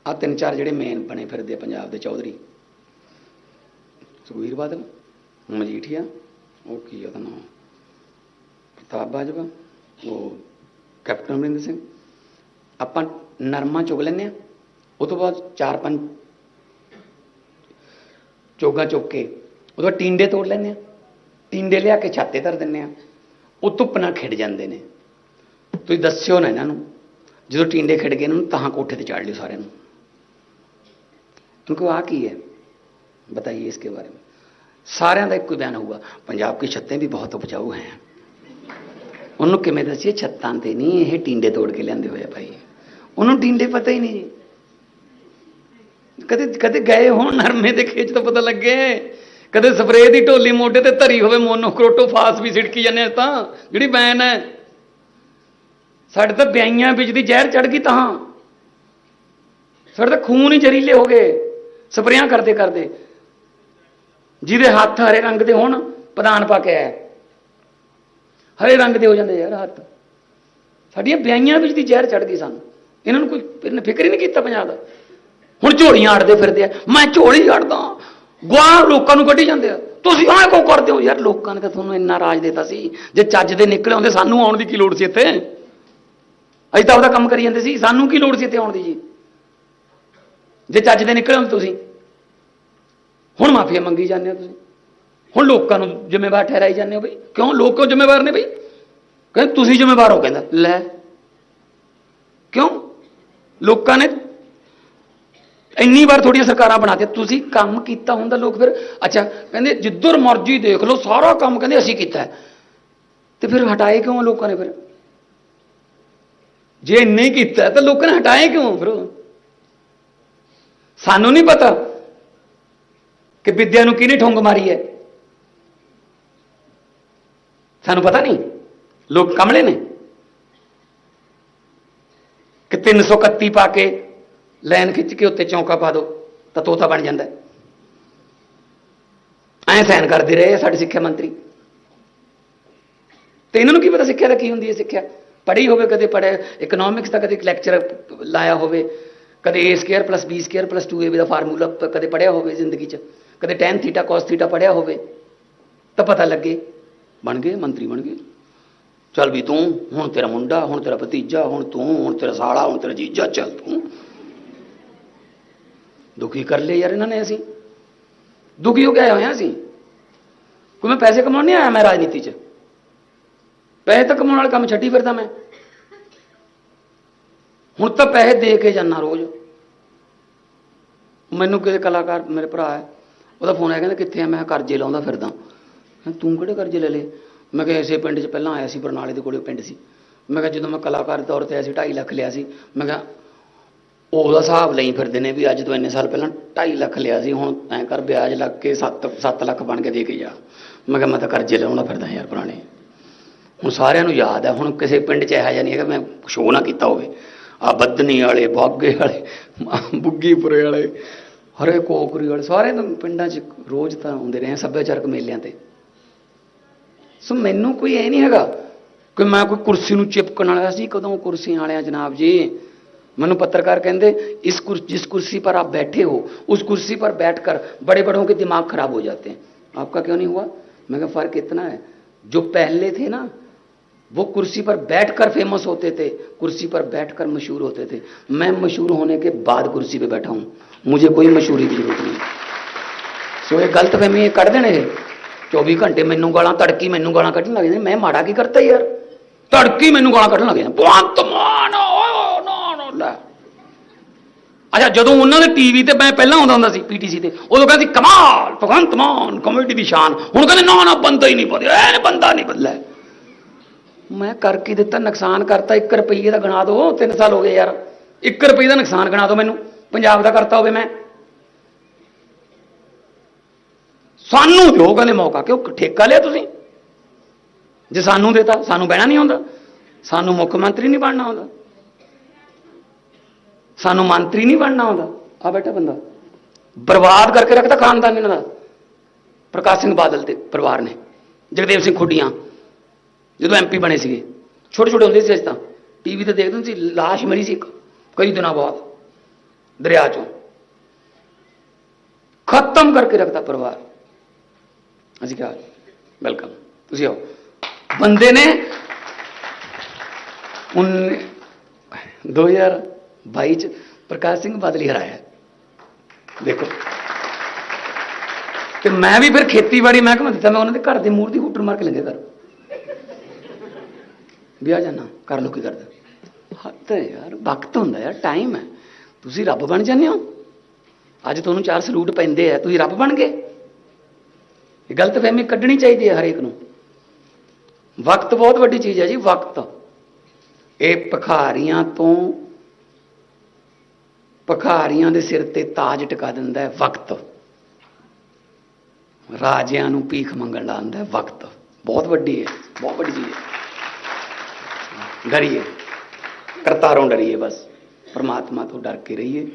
ਆ ਤਿੰਨ ਚਾਰ ਜਿਹੜੇ ਮੇਨ ਬਣੇ ਫਿਰਦੇ ਪੰਜਾਬ ਦੇ ਚੌਧਰੀ। ਸੁਖਬੀਰ ਬਾਦਲ ਮਜੀਠੀਆ ਉਹ ਕੀ ਉਹਦਾ ਨਾਮ? ਪ੍ਰਤਾਪ ਬਾਜਵਾ ਉਹ ਕੈਪਟਨ ਅਮਰਿੰਦਰ ਸਿੰਘ। ਆਪਾਂ ਨਰਮਾ ਚੁਗ ਲੈਂਦੇ ਆ। ਉਹ ਤੋਂ ਬਾਅਦ ਚਾਰ ਪੰਜ ਚੋਗਾ ਚੁੱਕ ਕੇ ਉਹ ਤੋਂ ਬਾਅਦ ਟੀਂਡੇ ਤੋੜ ਲੈਂਦੇ ਆ। ਟੀਂਡੇ ਲਿਆ ਕੇ ਛਾਤੇ ਧਰ ਦਿੰਦੇ ਆ। ਉਹ ਧੁੱਪ ਨਾਲ ਖਿੜ ਜਾਂਦੇ ਨੇ। ਤੁਸੀਂ ਦੱਸਿਓ ਨਾ ਇਹਨਾਂ ਨੂੰ। ਜਦੋਂ ਟੀਂਡੇ ਖਿੜ ਗਏ ਇਹਨਾਂ ਨੂੰ ਤਾਂ ਕੋਠੇ ਤੇ ਚਾੜ ਲਿਓ ਸਾਰਿਆਂ ਨੂੰ उनको आ की है बताइए इसके बारे में ਸਾਰਿਆਂ ਦਾ ਇੱਕੋ ਹੀ ਬਿਆਨ ਹੋਊਗਾ ਪੰਜਾਬ ਦੀ ਛੱਤਾਂ ਵੀ ਬਹੁਤ ਉਪਜਾਊ ਹੈ ਉਹਨੂੰ ਕਿਵੇਂ ਦੱਸੀਏ ਛੱਤਾਂ ਤੇ ਨਹੀਂ ਇਹ ਟਿੰਡੇ ਤੋੜ ਕੇ ਲਿਆਂਦੇ ਹੋਏ ਆ ਭਾਈ ਉਹਨੂੰ ਟਿੰਡੇ ਪਤਾ ਹੀ ਨਹੀਂ ਜੀ ਕਦੇ ਕਦੇ ਗਏ ਹੋਣ ਨਰਮੇ ਦੇ ਖੇਚ ਤਾਂ ਪਤਾ ਲੱਗੇ ਕਦੇ ਸਪਰੇਅ ਦੀ ਢੋਲੀ ਮੋਢੇ ਤੇ ਧਰੀ ਹੋਵੇ ਮੋਨੋਕ੍ਰੋਟੋਫਾਸ ਵੀ ਛਿੜਕੀ ਜਾਂਦੇ ਆ ਤਾਂ ਜਿਹੜੀ ਬੈਨ ਹੈ ਸਾਡੇ ਤਾਂ ਬਿਆਈਆਂ ਵਿੱਚ ਦੀ ਜ਼ਹਿਰ ਚੜ ਗਈ ਤਾਂ। ਸਾਡੇ ਤਾਂ ਖੂਨ ਹੀ ਜ਼ਹਿਰੀਲੇ ਹੋ ਗਏ। ਸਪਰੇਆਂ ਕਰਦੇ ਕਰਦੇ। ਜਿਹਦੇ ਹੱਥ ਹਰੇ ਰੰਗ ਦੇ ਹੋਣ ਪ੍ਰਧਾਨ ਪਾ ਕੇ ਆਇਆ। ਹਰੇ ਰੰਗ ਦੇ ਹੋ ਜਾਂਦੇ ਯਾਰ ਹੱਥ। ਸਾਡੀਆਂ ਵਿਆਹੀਆਂ ਵਿੱਚ ਦੀ ਜ਼ਹਿਰ ਚੜ ਗਈ ਸਾਨੂੰ। ਇਹਨਾਂ ਨੂੰ ਕੋਈ ਇਹਨੇ ਫਿਕਰ ਹੀ ਨਹੀਂ ਕੀਤਾ ਪੰਜਾਬ ਦਾ। ਹੁਣ ਝੋਲੀਆਂ ਅੜਦੇ ਫਿਰਦੇ ਆ। ਮੈਂ ਝੋਲੀ ਅੜਦਾ ਗਵਾਹ ਲੋਕਾਂ ਨੂੰ ਕੱਢੀ ਜਾਂਦੇ ਆ। ਤੁਸੀਂ ਆਹ ਕੋ ਕਰਦੇ ਹੋ? ਯਾਰ ਲੋਕਾਂ ਨੇ ਤਾਂ ਤੁਹਾਨੂੰ ਇੰਨਾ ਰਾਜ ਦਿੱਤਾ ਸੀ। ਜੇ ਚੱਜ ਦੇ ਨਿਕਲੇ ਆਉਂਦੇ ਸਾਨੂੰ ਆਉਣ ਦੀ ਕੀ ਲੋੜ ਸੀ ਇੱਥੇ? ਅਸੀਂ ਤਾਂ ਉਹਦਾ ਕੰਮ ਕਰੀ ਜਾਂਦੇ ਸੀ, ਸਾਨੂੰ ਕੀ ਲੋੜ ਸੀ ਇੱਥੇ ਆਉਣ ਦੀ ਜੀ? ਜੇ ਚੱਜ ਦੇ ਨਿਕਲੇ ਹੁੰਦੇ ਤੁਸੀਂ। ਹੁਣ ਮਾਫੀਆ ਮੰਗੀ ਜਾਂਦੇ ਹੋ ਤੁਸੀਂ। ਹੁਣ ਲੋਕਾਂ ਨੂੰ ਜ਼ਿੰਮੇਵਾਰ ਠਹਿਰਾਈ ਜਾਂਦੇ ਹੋ ਬਈ। ਕਿਉਂ? ਲੋਕ ਕਿਉਂ ਜ਼ਿੰਮੇਵਾਰ ਨੇ ਬਈ? ਕਹਿੰਦੇ ਤੁਸੀਂ ਜ਼ਿੰਮੇਵਾਰ ਹੋ, ਕਹਿੰਦਾ। ਲੈ। ਕਿਉਂ? ਲੋਕਾਂ ਨੇ ਇੰਨੀ ਵਾਰ ਥੋੜੀਆਂ ਸਰਕਾਰਾਂ ਬਣਾਤੇ ਤੁਸੀਂ ਕੰਮ ਕੀਤਾ ਹੁੰਦਾ ਲੋਕ ਫਿਰ। ਅੱਛਾ, ਕਹਿੰਦੇ ਜਿੱਧਰ ਮਰਜ਼ੀ ਦੇਖ ਲਓ, ਸਾਰਾ ਕੰਮ ਕਹਿੰਦੇ ਅਸੀਂ ਕੀਤਾ। ਹੈ। ਤੇ ਫਿਰ ਹਟਾਏ ਕਿਉਂ ਲੋਕਾਂ ਨੇ ਫਿਰ? ਜੇ ਨਹੀਂ ਕੀਤਾ ਤਾਂ ਲੋਕਾਂ ਨੇ ਹਟਾਏ ਕਿਉਂ ਫਿਰ ਸਾਨੂੰ ਨਹੀਂ ਪਤਾ ਕਿ ਵਿਦਿਆ ਨੂੰ ਕਿਹਨੇ ਠੁੰਗ ਮਾਰੀ ਹੈ। ਸਾਨੂੰ ਪਤਾ ਨਹੀਂ। ਲੋਕ ਕਮਲੇ ਨੇ। ਕਿ 331 ਪਾ ਕੇ ਲਾਈਨ ਖਿੱਚ ਕੇ ਉੱਤੇ ਚੌਂਕਾ ਪਾ ਦਿਓ ਤਾਂ ਤੋਤਾ ਬਣ ਜਾਂਦਾ। ਐਂ ਸਾਈਨ ਕਰਦੇ ਰਹੇ ਆ ਸਾਡੇ ਸਿੱਖਿਆ ਮੰਤਰੀ। ਤੇ ਇਹਨਾਂ ਨੂੰ ਕੀ ਪਤਾ ਸਿੱਖਿਆ ਦਾ ਕੀ ਹੁੰਦੀ ਹੈ ਸਿੱਖਿਆ? ਪੜ੍ਹੀ ਹੋਵੇ, ਕਦੇ ਪੜ੍ਹੇ ਇਕਨੋਮਿਕਸ ਦਾ ਕਦੇ ਲੈਕਚਰ ਲਾਇਆ ਹੋਵੇ, ਕਦੇ a square plus b square plus 2ab ਦਾ ਫਾਰਮੂਲਾ ਪ- ਕਦੇ ਪੜ੍ਹਿਆ ਹੋਵੇ ਜ਼ਿੰਦਗੀ 'ਚ, ਕਦੇ tan ਥੀਟਾ cos ਥੀਟਾ ਪੜ੍ਹਿਆ ਹੋਵੇ, ਤਾਂ ਪਤਾ ਲੱਗੇ, ਬਣ ਗਏ, ਮੰਤਰੀ ਬਣ ਗਏ। ਚੱਲ ਵੀ ਤੂੰ, ਹੁਣ ਤੇਰਾ ਮੁੰਡਾ, ਹੁਣ ਤੇਰਾ ਭਤੀਜਾ, ਹੁਣ ਤੂੰ, ਹੁਣ ਤੇਰਾ ਸਾਲਾ, ਹੁਣ ਤੇਰਾ ਜੀਜਾ, ਚੱਲ ਤੂੰ। ਦੁਖੀ ਕਰ ਲਏ ਯਾਰ ਇਹਨਾਂ ਨੇ ਅਸੀਂ। ਦੁਖੀ ਹੋ ਗਏ ਹੋਏ ਹਾਂ ਅਸੀਂ। ਕੋਈ ਮੈਂ ਪੈਸੇ ਕਮਾਉਣ ਆਇਆ ਮੈਂ ਰਾਜਨੀਤੀ 'ਚ। ਪੈਸੇ ਤਾਂ ਕਮਾਉਣ ਵਾਲਾ ਕੰਮ ਛੱਡੀ ਫਿਰਦਾ ਮੈਂ। ਹੁਣ ਤਾਂ ਪੈਸੇ ਦੇ ਕੇ ਜਾਣਾ ਰੋਜ਼। ਮੈਨੂੰ ਕਿਸੇ ਕਲਾਕਾਰ, ਮੇਰੇ ਭਰਾ ਹੈ, ਉਹਦਾ ਫੋਨ ਆਇਆ ਕਹਿੰਦਾ ਕਿੱਥੇ ਆ? ਮੈਂ ਕਰਜ਼ੇ ਲਾਉਂਦਾ ਫਿਰਦਾ। ਤੂੰ ਕਿਹੜੇ ਕਰਜ਼ੇ ਲੈ ਲਏ? ਮੈਂ ਕਿਹਾ ਇਸੇ ਪਿੰਡ 'ਚ ਪਹਿਲਾਂ ਆਇਆ ਸੀ, ਬਰਨਾਲੇ ਦੇ ਕੋਲੇ ਪਿੰਡ ਸੀ। ਮੈਂ ਕਿਹਾ ਜਦੋਂ ਮੈਂ ਕਲਾਕਾਰ ਦੇ ਤੌਰ ਤੇ ਆਇਆ ਸੀ 2.5 ਲੱਖ ਲਿਆ ਸੀ। ਮੈਂ ਕਿਹਾ, ਉਹਦਾ ਹਿਸਾਬ ਲਈ ਫਿਰਦੇ ਨੇ ਵੀ ਅੱਜ ਤੋਂ ਇੰਨੇ ਸਾਲ ਪਹਿਲਾਂ 2.5 ਲੱਖ ਲਿਆ ਸੀ, ਹੁਣ ਐਂ ਕਰ ਵਿਆਜ ਲੱਗ ਕੇ 7 7 ਲੱਖ ਬਣ ਕੇ ਦੇ ਕੇ ਜਾ। ਮੈਂ ਕਿਹਾ, ਮੈਂ ਤਾਂ ਕਰਜ਼ੇ ਲਾਉਣਾ ਫਿਰਦਾ ਯਾਰ ਪੁਰਾਣੇ। ਹੁਣ ਸਾਰਿਆਂ ਨੂੰ ਯਾਦ ਹੈ ਹੁਣ ਕਿਸੇ ਪਿੰਡ 'ਚ ਇਹੋ ਜਿਹਾ ਨਹੀਂ ਹੈਗਾ ਮੈਂ ਸ਼ੋਅ ਨਾ ਕੀਤਾ ਹੋਵੇ ਆ ਬੱਦਨੀ ਵਾਲੇ ਬਾਗੇ ਵਾਲੇ ਬੁੱਗੀਪੁਰੇ ਵਾਲੇ ਹਰੇ ਕੋਕਰੀ ਵਾਲੇ ਸਾਰੇ ਤਾਂ ਪਿੰਡਾਂ 'ਚ ਰੋਜ਼ ਤਾਂ ਆਉਂਦੇ ਰਹੇ ਆ ਸੱਭਿਆਚਾਰਕ ਮੇਲਿਆਂ ਤੇ ਸੋ ਮੈਨੂੰ ਕੋਈ ਇਹ ਨਹੀਂ ਹੈਗਾ ਕਿ ਮੈਂ ਕੋਈ ਕੁਰਸੀ ਨੂੰ ਚਿਪਕਣ ਵਾਲਾ ਸੀ ਕਦੋਂ ਕੁਰਸੀਆਂ ਵਾਲਿਆਂ ਜਨਾਬ ਜੀ ਮੈਨੂੰ पत्रकार ਕਹਿੰਦੇ इस कुर्सी जिस कुर्सी पर आप बैठे हो उस कुर्सी पर बैठकर बड़े बड़ों के दिमाग खराब हो जाते हैं आपका क्यों नहीं हुआ मैं कहा फर्क इतना है जो पहले थे ना वो कुर्सी पर बैठकर फेमस होते थे कुर्सी पर बैठकर मशहूर होते थे मैं मशहूर होने के बाद कुर्सी पे बैठा हूं मुझे कोई मशहूरी की जरूरत नहीं ਸੋ ਇਹ ਗਲਤ ਫਹਿਮੀ ਇਹ ਕੱਢ ਦੇਣੇ ਇਹ 24 ਘੰਟੇ ਮੈਨੂੰ ਗਾਲਾਂ ਤੜਕੀ ਮੈਨੂੰ ਗਾਲਾਂ ਕੱਢਣ ਲੱਗ ਜਾਂਦੇ ਮੈਂ ਮਾੜਾ ਕੀ ਕਰਤਾ ਯਾਰ ਤੜਕੀ ਮੈਨੂੰ ਗਾਲਾਂ ਕੱਢਣ ਲੱਗ ਜਾਂਦੇ ਭਗਵੰਤ ਮਾਨ ਓਏ ਨਾ ਨਾ ਲੈ ਅੱਛਾ ਜਦੋਂ ਉਹਨਾਂ ਦੇ ਟੀਵੀ ਤੇ ਮੈਂ ਪਹਿਲਾਂ ਆਉਂਦਾ ਹੁੰਦਾ ਸੀ ਪੀਟੀਸੀ ਤੇ ਉਦੋਂ ਕਹਿੰਦੇ ਸੀ ਕਮਾਲ ਭਗਵੰਤ ਮਾਨ ਕਮੇਡੀ ਦੀ ਸ਼ਾਨ ਹੁਣ ਕਹਿੰਦੇ ਨਾ ਨਾ ਬੰਦਾ ਹੀ ਨਹੀਂ ਬਦਲਿਆ ਇਹ ਬੰਦਾ ਨਹੀਂ ਬਦਲਿਆ ਮੈਂ ਕਰ ਕੀ ਦਿੱਤਾ, ਨੁਕਸਾਨ ਕਰਤਾ 1 ਰੁਪਏ ਦਾ ਗਣਾ ਦਿਓ 3 ਸਾਲ ਹੋ ਗਏ ਯਾਰ। 1 ਰੁਪਏ ਦਾ ਨੁਕਸਾਨ ਗਣਾ ਦਿਓ ਮੈਨੂੰ, ਪੰਜਾਬ ਦਾ ਕਰਤਾ ਹੋਵੇ ਮੈਂ। ਸਾਨੂੰ ਦਿਓ ਕਹਿੰਦੇ ਮੌਕਾ, ਕਿਉਂ ਠੇਕਾ ਲਿਆ ਤੁਸੀਂ? ਜੇ ਸਾਨੂੰ ਦੇਤਾ, ਸਾਨੂੰ ਬਹਿਣਾ ਨਹੀਂ ਆਉਂਦਾ। ਸਾਨੂੰ ਮੁੱਖ ਮੰਤਰੀ ਨਹੀਂ ਬਣਨਾ ਆਉਂਦਾ। ਸਾਨੂੰ ਮੰਤਰੀ ਨਹੀਂ ਬਣਨਾ ਆਉਂਦਾ। ਆ ਬੈਠਾ ਬੰਦਾ। ਬਰਬਾਦ ਕਰਕੇ ਰੱਖਦਾ ਖਾਨਦਾਨ ਇਹਨਾਂ ਦਾ। ਪ੍ਰਕਾਸ਼ ਸਿੰਘ ਬਾਦਲ ਤੇ ਪਰਿਵਾਰ ਨੇ। ਜਗਦੇਵ ਸਿੰਘ ਖੁੱਡੀਆਂ। ਜਦੋਂ ਐਮਪੀ ਬਣੇ ਸੀਗੇ, ਛੋਟੇ ਛੋਟੇ ਹੁੰਦੇ ਸੀ ਅਸੀਂ ਤਾਂ। ਟੀਵੀ ਤੇ ਦੇਖਦੇ ਹੁੰਦੇ ਸੀ, ਲਾਸ਼ ਮਰੀ ਸੀ ਇੱਕ, ਕਈ ਦਿਨਾਂ ਬਾਅਦ, ਦਰਿਆ ਚੋਂ। ਖਤਮ ਕਰਕੇ ਰੱਖਦਾ ਪਰਿਵਾਰ। ਅਸੀਂ ਕਿਹਾ ਵੈਲਕਮ ਤੁਸੀਂ ਆਓ। ਬੰਦੇ ਨੇ ਉਨ 2022 ਚ ਪ੍ਰਕਾਸ਼ ਸਿੰਘ ਬਾਦਲ ਹੀ ਹਰਾਇਆ। ਦੇਖੋ। ਤੇ ਮੈਂ ਵੀ ਫਿਰ ਖੇਤੀਬਾੜੀ ਮਹਿਕਮਾ ਦਿੱਤਾ, ਮੈਂ ਉਹਨਾਂ ਦੇ ਘਰ ਦੇ ਮੂਹਰ ਦੀ ਹੂਟਰ ਮਾਰ ਕੇ ਲੰਗੇ ਕਰ ਵੀ ਆ ਜਾਣਾ ਕਰ ਲੋ ਕੀ ਕਰਦਾ ਹੱਦ ਹੈ ਯਾਰ, ਵਕਤ ਹੁੰਦਾ ਯਾਰ ਟਾਈਮ ਹੈ। ਤੁਸੀਂ ਰੱਬ ਬਣ ਜਾਂਦੇ ਹੋ। ਅੱਜ ਤੁਹਾਨੂੰ ਚਾਰ ਸਲੂਟ ਪੈਂਦੇ ਆ, ਤੁਸੀਂ ਰੱਬ ਬਣ ਗਏ। ਇਹ ਗਲਤ ਫਹਿਮੀ ਕੱਢਣੀ ਚਾਹੀਦੀ ਹੈ ਹਰੇਕ ਨੂੰ। ਵਕਤ ਬਹੁਤ ਵੱਡੀ ਚੀਜ਼ ਹੈ ਜੀ, ਵਕਤ। ਇਹ ਭਖਾਰੀਆਂ ਤੋਂ ਭਖਾਰੀਆਂ ਦੇ ਸਿਰ ਤੇ ਤਾਜ ਟਿਕਾ ਦਿੰਦਾ ਹੈ ਵਕਤ। ਰਾਜਿਆਂ ਨੂੰ ਭੀਖ ਮੰਗਣ ਲਾਉਂਦਾ ਹੈ ਵਕਤ। ਬਹੁਤ ਵੱਡੀ ਹੈ, ਬਹੁਤ ਵੱਡੀ ਚੀਜ਼ ਹੈ। ਡਰੀਏ ਕਰਤਾਰੋਂ ਡਰੀਏ ਬਸ। ਪਰਮਾਤਮਾ ਤੋਂ ਡਰ ਕੇ ਰਹੀਏ।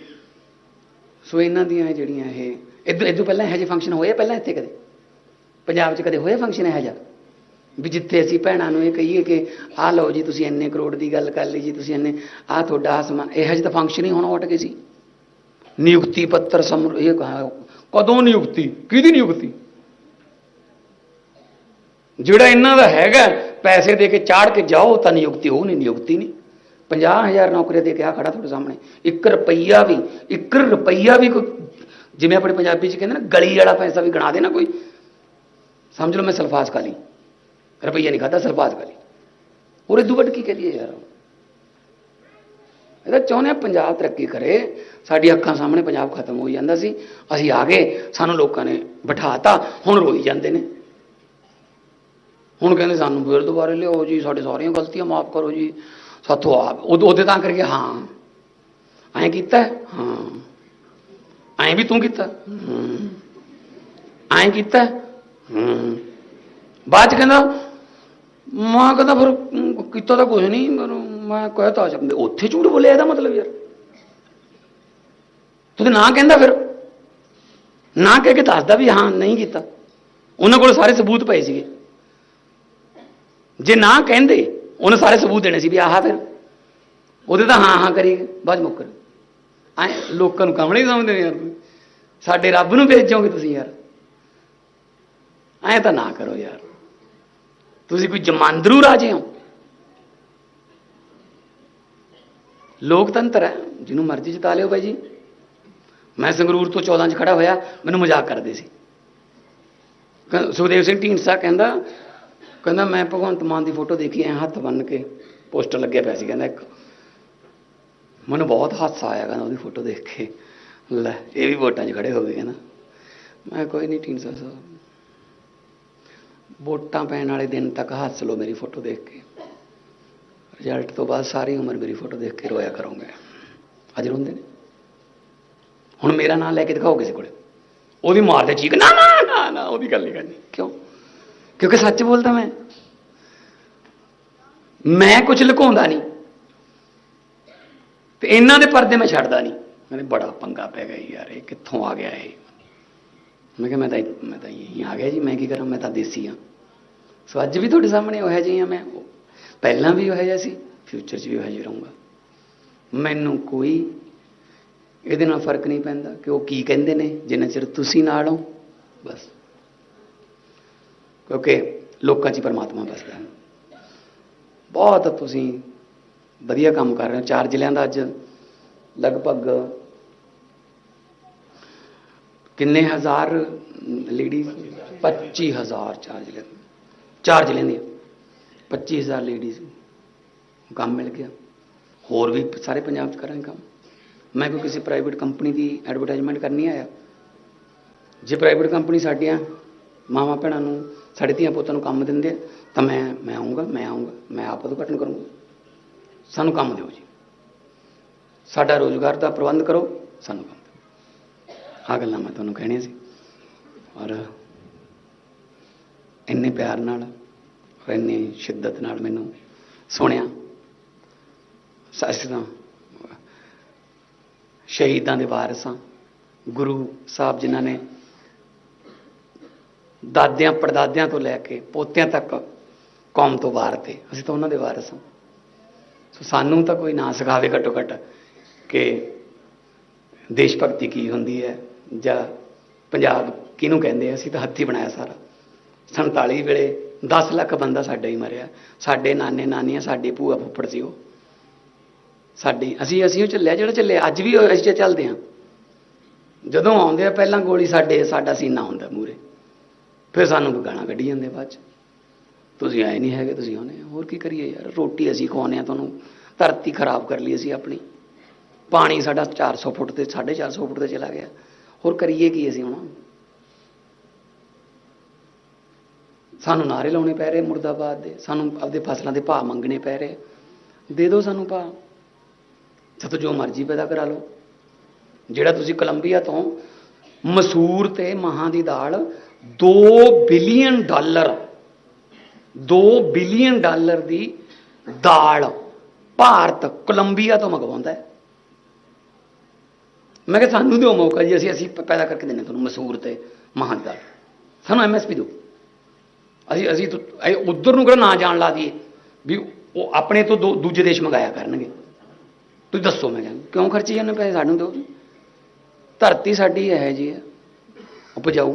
ਸੋ ਇਹਨਾਂ ਦੀਆਂ ਇਹ ਜਿਹੜੀਆਂ ਇਹ ਇਦੋਂ ਇਦੋਂ ਪਹਿਲਾਂ ਇਹੋ ਜਿਹੇ ਫੰਕਸ਼ਨ ਹੋਏ ਪਹਿਲਾਂ ਇੱਥੇ ਕਦੇ? ਪੰਜਾਬ 'ਚ ਕਦੇ ਹੋਇਆ ਫੰਕਸ਼ਨ ਇਹੋ ਜਿਹਾ? ਵੀ ਜਿੱਥੇ ਅਸੀਂ ਭੈਣਾਂ ਨੂੰ ਇਹ ਕਹੀਏ ਕਿ, ਆਹ ਲਓ ਜੀ, ਤੁਸੀਂ ਇੰਨੇ ਕਰੋੜ ਦੀ ਗੱਲ ਕਰ ਲਈ ਜੀ, ਤੁਸੀਂ ਇੰਨੇ, ਆਹ ਤੁਹਾਡਾ ਆਹ ਸਮਾਨ ਇਹੋ ਜਿਹੇ ਤਾਂ ਫੰਕਸ਼ਨ ਹੀ ਹੋਣਾ ਉੱਟ ਗਏ ਸੀ। ਨਿਯੁਕਤੀ ਪੱਤਰ ਸਮਰ, ਇਹ ਕਦੋਂ ਨਿਯੁਕਤੀ? ਕਿਹਦੀ ਨਿਯੁਕਤੀ? ਜਿਹੜਾ ਇਹਨਾਂ ਦਾ ਹੈਗਾ ਪੈਸੇ ਦੇ ਕੇ ਚਾੜ ਕੇ ਜਾਓ ਤਾਂ ਨਿਯੁਕਤੀ ਹੋ ਨਹੀਂ ਨਿਯੁਕਤੀ ਨਹੀਂ। 50000 ਨੌਕਰੀ ਦੇ ਕੇ ਆ ਖੜਾ ਤੁਹਾਡੇ ਸਾਹਮਣੇ। 1 ਰੁਪਈਆ ਵੀ 1 ਰੁਪਈਆ ਵੀ ਕੋਈ, ਜਿਵੇਂ ਆਪਣੇ ਪੰਜਾਬੀ ਚ ਕਹਿੰਦੇ ਨਾ, ਗਲੀ ਵਾਲਾ ਪੈਸਾ ਵੀ ਗਣਾ ਦੇ ਨਾ ਕੋਈ। ਸਮਝ ਲਓ ਮੈਂ ਸਲਫਾਸ ਖਾ ਲਈ। ਰੁਪਈਆ ਨਹੀਂ ਖਾਦਾ ਸਲਫਾਸ ਖਾ ਲਈ। ਔਰ ਇਹ ਵੱਡ ਕੀ ਕਰੀਏ ਯਾਰ? ਇਹਦਾ ਚਾਹੁੰਦੇ ਹਾਂ ਪੰਜਾਬ ਤਰੱਕੀ ਕਰੇ। ਸਾਡੀ ਅੱਖਾਂ ਸਾਹਮਣੇ ਪੰਜਾਬ ਖਤਮ ਹੋ ਜਾਂਦਾ ਸੀ। ਅਸੀਂ ਆ ਗਏ, ਸਾਨੂੰ ਲੋਕਾਂ ਨੇ ਬਿਠਾਤਾ, ਹੁਣ ਰੋਈ ਜਾਂਦੇ ਨੇ। ਹੁਣ ਕਹਿੰਦੇ ਸਾਨੂੰ ਫਿਰ ਦੁਬਾਰੇ ਲਿਆਓ ਜੀ, ਸਾਡੇ ਸਾਰੀਆਂ ਗਲਤੀਆਂ ਮਾਫ ਕਰੋ ਜੀ। ਸਾਥੋਂ ਆਪ ਉਦੋਂ ਉਹਦੇ ਤਾਂ ਕਰਕੇ ਹਾਂ। ਐਂ ਕੀਤਾ ਹਾਂ? ਐਂ ਵੀ ਤੂੰ ਕੀਤਾ ਐਂ ਕੀਤਾ ਹੈ? ਬਾਅਦ ਚ ਕਹਿੰਦਾ, ਮਾਂ ਕਹਿੰਦਾ ਫਿਰ ਕੀਤਾ ਤਾਂ ਕੁਝ ਨਹੀਂ ਮੈਂ ਕਹਿਤਾ ਸਕਦੇ ਉੱਥੇ ਝੂਠ ਬੋਲਿਆ ਇਹਦਾ ਮਤਲਬ ਯਾਰ। ਤੂੰ ਨਾ ਕਹਿੰਦਾ ਫਿਰ। ਨਾ ਕਹਿ ਕੇ ਦੱਸਦਾ ਵੀ ਹਾਂ, ਨਹੀਂ ਕੀਤਾ। ਉਹਨਾਂ ਕੋਲ ਸਾਰੇ ਸਬੂਤ ਪਏ ਸੀਗੇ। ਜੇ ਨਾ ਕਹਿੰਦੇ, ਉਹਨੇ ਸਾਰੇ ਸਬੂਤ ਦੇਣੇ ਸੀ ਵੀ ਆਹ ਫਿਰ। ਉਹਦੇ ਤਾਂ ਹਾਂ ਹਾਂ ਕਰੀ, ਬਾਅਦ ਮੁੱਕਰ ਐ ਲੋਕਾਂ ਨੂੰ ਕਮਲੇ ਸਮਝਦੇ ਨੇ ਯਾਰ ਸਾਡੇ ਰੱਬ ਨੂੰ ਭੇਜੋਗੇ ਤੁਸੀਂ ਯਾਰ। ਐ ਤਾਂ ਨਾ ਕਰੋ ਯਾਰ। ਤੁਸੀਂ ਕੋਈ ਜਮਾਂਦਰੂ ਰਾਜੇ ਹੋ। ਲੋਕਤੰਤਰ ਹੈ, ਜਿਹਨੂੰ ਮਰਜ਼ੀ ਜਿਤਾ ਲਿਓ ਭਾਈ ਜੀ। ਮੈਂ ਸੰਗਰੂਰ ਤੋਂ 14 ਚ ਖੜਾ ਹੋਇਆ, ਮੈਨੂੰ ਮਜ਼ਾਕ ਕਰਦੇ ਸੀ। ਸੁਖਦੇਵ ਸਿੰਘ ਢੀਂਡਸਾ ਕਹਿੰਦਾ ਕਹਿੰਦਾ ਮੈਂ ਭਗਵੰਤ ਮਾਨ ਦੀ ਫੋਟੋ ਦੇਖੀ, ਐ ਹੱਥ ਬੰਨ ਕੇ ਪੋਸਟਰ ਲੱਗਿਆ ਪਿਆ ਸੀ ਕਹਿੰਦਾ ਇੱਕ। ਮੈਨੂੰ ਬਹੁਤ ਹਾਸਾ ਆਇਆ ਕਹਿੰਦਾ ਉਹਦੀ ਫੋਟੋ ਦੇਖ ਕੇ। ਲੈ, ਇਹ ਵੀ ਵੋਟਾਂ 'ਚ ਖੜੇ ਹੋ ਗਏ ਕਹਿੰਦਾ। ਮੈਂ ਕੋਈ ਨਹੀਂ ਢੀਂਡਸਾ ਸਾਹਿਬ ਵੋਟਾਂ ਪੈਣ ਵਾਲੇ ਦਿਨ ਤੱਕ ਹੱਸ ਲਓ ਮੇਰੀ ਫੋਟੋ ਦੇਖ ਕੇ। ਰਿਜ਼ਲਟ ਤੋਂ ਬਾਅਦ ਸਾਰੀ ਉਮਰ ਮੇਰੀ ਫੋਟੋ ਦੇਖ ਕੇ ਰੋਇਆ ਕਰੋਗੇ। ਅੱਜ ਰੋਂਦੇ ਨੇ। ਹੁਣ ਮੇਰਾ ਨਾਮ ਲੈ ਕੇ ਦਿਖਾਓ ਕਿਸੇ ਕੋਲੇ। ਉਹ ਵੀ ਮਾਰਦੇ ਚੀਕ, ਨਾ ਨਾ ਨਾ ਨਾ ਉਹਦੀ ਗੱਲ ਨਹੀਂ ਕਰਨੀ। ਕਿਉਂ? ਕਿਉਂਕਿ ਸੱਚ ਬੋਲਦਾ ਮੈਂ। ਮੈਂ ਕੁਝ ਲੁਕਾਉਂਦਾ ਨਹੀਂ। ਤੇ ਇਹਨਾਂ ਦੇ ਪਰਦੇ ਮੈਂ ਛੱਡਦਾ ਨਹੀਂ। ਮੈਨੂੰ ਬੜਾ ਪੰਗਾ ਪੈ ਗਿਆ ਯਾਰ, ਇਹ ਕਿੱਥੋਂ ਆ ਗਿਆ ਇਹ? ਮੈਂ ਕਿਹਾ ਮੈਂ ਤਾਂ ਮੈਂ ਤਾਂ ਯਹੀਂ ਆ ਗਿਆ ਜੀ, ਮੈਂ ਕੀ ਕਰਾਂ? ਮੈਂ ਤਾਂ ਦੇਸੀ ਹਾਂ ਸੋ ਅੱਜ ਵੀ ਤੁਹਾਡੇ ਸਾਹਮਣੇ ਉਹ ਜਿਹੀ ਹਾਂ ਮੈਂ ਪਹਿਲਾਂ ਵੀ ਉਹ ਜਿਹਾ ਸੀ ਫਿਊਚਰ 'ਚ ਵੀ ਉਹ ਜਿਹਾ ਰਹੂੰਗਾ। ਮੈਨੂੰ ਕੋਈ ਇਹਦੇ ਨਾਲ ਫ਼ਰਕ ਨਹੀਂ ਪੈਂਦਾ ਕਿ ਉਹ ਕੀ ਕਹਿੰਦੇ ਨੇ, ਜਿੰਨਾ ਚਿਰ ਤੁਸੀਂ ਨਾਲ ਹੋ, ਬਸ। ਕਿਉਂਕਿ ਲੋਕਾਂ 'ਚ ਪਰਮਾਤਮਾ ਵਸਦਾ ਬਹੁਤ ਤੁਸੀਂ ਵਧੀਆ ਕੰਮ ਕਰ ਰਹੇ ਹੋ। ਚਾਰ ਜ਼ਿਲ੍ਹਿਆਂ ਦਾ ਅੱਜ ਲਗਭਗ ਕਿੰਨੇ ਹਜ਼ਾਰ ਲੇਡੀਜ਼? 25000 ਚਾਰ ਜ਼ਿਲ੍ਹਿਆਂ ਚਾਰ ਜ਼ਿਲ੍ਹਿਆਂ ਦੀਆਂ 25000 ਲੇਡੀਜ਼ ਕੰਮ ਮਿਲ ਗਿਆ। ਹੋਰ ਵੀ ਸਾਰੇ ਪੰਜਾਬ 'ਚ ਕਰਾਂਗੇ ਕੰਮ। ਮੈਂ ਕੋਈ ਕਿਸੇ ਪ੍ਰਾਈਵੇਟ ਕੰਪਨੀ ਦੀ ਐਡਵਰਟਾਈਜ਼ਮੈਂਟ ਕਰਨੀ ਆਇਆ। ਜੇ ਪ੍ਰਾਈਵੇਟ ਕੰਪਨੀ ਸਾਡੀਆਂ ਮਾਵਾਂ ਭੈਣਾਂ ਨੂੰ ਸਾਡੇ ਧੀਆਂ ਪੁੱਤਾਂ ਨੂੰ ਕੰਮ ਦਿੰਦੇ ਆ, ਤਾਂ ਮੈਂ ਮੈਂ ਆਉਂਗਾ ਮੈਂ ਆਉਂਗਾ ਮੈਂ ਆਪ ਉਦਘਾਟਨ ਕਰੂੰਗਾ। ਸਾਨੂੰ ਕੰਮ ਦਿਓ ਜੀ। ਸਾਡਾ ਰੋਜ਼ਗਾਰ ਦਾ ਪ੍ਰਬੰਧ ਕਰੋ ਸਾਨੂੰ ਕੰਮ ਦਿਓ। ਆਹ ਗੱਲਾਂ ਮੈਂ ਤੁਹਾਨੂੰ ਕਹਿਣੀਆਂ ਸੀ। ਔਰ ਇੰਨੇ ਪਿਆਰ ਨਾਲ ਔਰ ਇੰਨੀ ਸ਼ਿੱਦਤ ਨਾਲ ਮੈਨੂੰ ਸੁਣਿਆ। ਅਸੀਂ ਤਾਂ ਸ਼ਹੀਦਾਂ ਦੇ ਵਾਰਸਾਂ ਗੁਰੂ ਸਾਹਿਬ ਜਿਨ੍ਹਾਂ ਨੇ ਦਾਦਿਆਂ ਪੜਦਾਦਿਆਂ ਤੋਂ ਲੈ ਕੇ ਪੋਤਿਆਂ ਤੱਕ ਕੌਮ ਤੋਂ ਵਾਰ ਤੇ। ਅਸੀਂ ਤਾਂ ਉਹਨਾਂ ਦੇ ਵਾਰਿਸ ਹਾਂ। ਸੋ ਸਾਨੂੰ ਤਾਂ ਕੋਈ ਨਾ ਸਿਖਾਵੇ ਘੱਟੋ ਘੱਟ ਕਿ ਦੇਸ਼ ਭਗਤੀ ਕੀ ਹੁੰਦੀ ਹੈ ਜਾਂ ਪੰਜਾਬ ਕਿਹਨੂੰ ਕਹਿੰਦੇ ਆ। ਅਸੀਂ ਤਾਂ ਹੱਥੀ ਬਣਾਇਆ ਸਾਰਾ। 47 ਵੇਲੇ 10 ਲੱਖ ਬੰਦਾ ਸਾਡਾ ਹੀ ਮਰਿਆ। ਸਾਡੇ ਨਾਨੇ ਨਾਨੀਆਂ, ਸਾਡੇ ਭੂਆ ਫੁੱਫੜ ਸੀ ਉਹ। ਸਾਡੀ ਅਸੀਂ ਅਸੀਂ ਉਹ ਚੱਲਿਆ। ਜਿਹੜਾ ਚੱਲਿਆ, ਅੱਜ ਵੀ ਅਸੀਂ ਚੱਲਦੇ ਹਾਂ। ਜਦੋਂ ਆਉਂਦੇ ਆ, ਪਹਿਲਾਂ ਗੋਲੀ ਸਾਡੇ ਸਾਡਾ ਸੀਨਾ ਹੁੰਦਾ ਮੂਰੇ ਫਿਰ ਸਾਨੂੰ ਗਾਣਾ ਕੱਢੀ ਜਾਂਦੇ ਬਾਅਦ ਚ। ਤੁਸੀਂ ਆਏ ਨਹੀਂ ਹੈਗੇ, ਤੁਸੀਂ ਆਉਨੇ ਹੋਰ ਕੀ ਕਰੀਏ ਯਾਰ? ਰੋਟੀ ਅਸੀਂ ਖਵਾਉਂਦੇ ਆ ਤੁਹਾਨੂੰ ਧਰਤੀ ਖਰਾਬ ਕਰ ਲਈ ਅਸੀਂ ਆਪਣੀ। ਪਾਣੀ ਸਾਡਾ 400 ਫੁੱਟ ਤੇ 450 ਫੁੱਟ ਤੇ ਚਲਾ ਗਿਆ। ਹੋਰ ਕਰੀਏ ਕੀ ਅਸੀਂ ਹੁਣ? ਸਾਨੂੰ ਨਾਰੇ ਲਾਉਣੇ ਪੈ ਰਹੇ ਮੁਰਦਾਬਾਦ ਦੇ। ਸਾਨੂੰ ਆਪਦੇ ਫਸਲਾਂ ਦੇ ਭਾਅ ਮੰਗਣੇ ਪੈ ਰਹੇ। ਦੇ ਦਿਓ ਸਾਨੂੰ ਭਾਅ। ਜਦੋਂ ਜੋ ਮਰਜ਼ੀ ਪੈਦਾ ਕਰਾ ਲਓ। ਜਿਹੜਾ ਤੁਸੀਂ ਕੋਲੰਬੀਆ ਤੋਂ ਮਸੂਰ ਤੇ ਮਹਾਂ ਦੀ ਦਾਲ 2 ਬਿਲੀਅਨ ਡਾਲਰ 2 ਬਿਲੀਅਨ ਡਾਲਰ ਦੀ ਦਾਲ ਭਾਰਤ ਕੋਲੰਬੀਆ ਤੋਂ ਮੰਗਵਾਉਂਦਾ ਹੈ। ਮੈਂ ਕਿਹਾ ਸਾਨੂੰ ਦਿਓ ਮੌਕਾ ਜੀ, ਅਸੀਂ ਅਸੀਂ ਪ- ਪੈਦਾ ਕਰਕੇ ਦਿੰਨੇ ਤੁਹਾਨੂੰ ਮਸੂਰ ਤੇ ਮਹਾਂ ਦੀ ਦਾਲ। ਸਾਨੂੰ ਐਮਐਸਪੀ ਦਿਓ। ਅਸੀਂ ਅਸੀਂ ਉਧਰ ਨੂੰ ਕਿਹੜਾ ਨਾ ਜਾਣ ਲਾ ਦਈਏ ਵੀ ਉਹ ਆਪਣੇ ਤੋਂ ਦੋ- ਦੂਜੇ ਦੇਸ਼ ਮੰਗਾਇਆ ਕਰਨਗੇ। ਤੁਸੀਂ ਦੱਸੋ ਮੈਂ ਕਹਿੰਦਾ, ਕਿਉਂ ਖਰਚੀ ਜਾਂਦੇ ਪੈਸੇ ਸਾਨੂੰ ਦਿਓ ਧਰਤੀ ਸਾਡੀ ਹੈ ਜੀ ਹੈ। ਉਪਜਾਊ।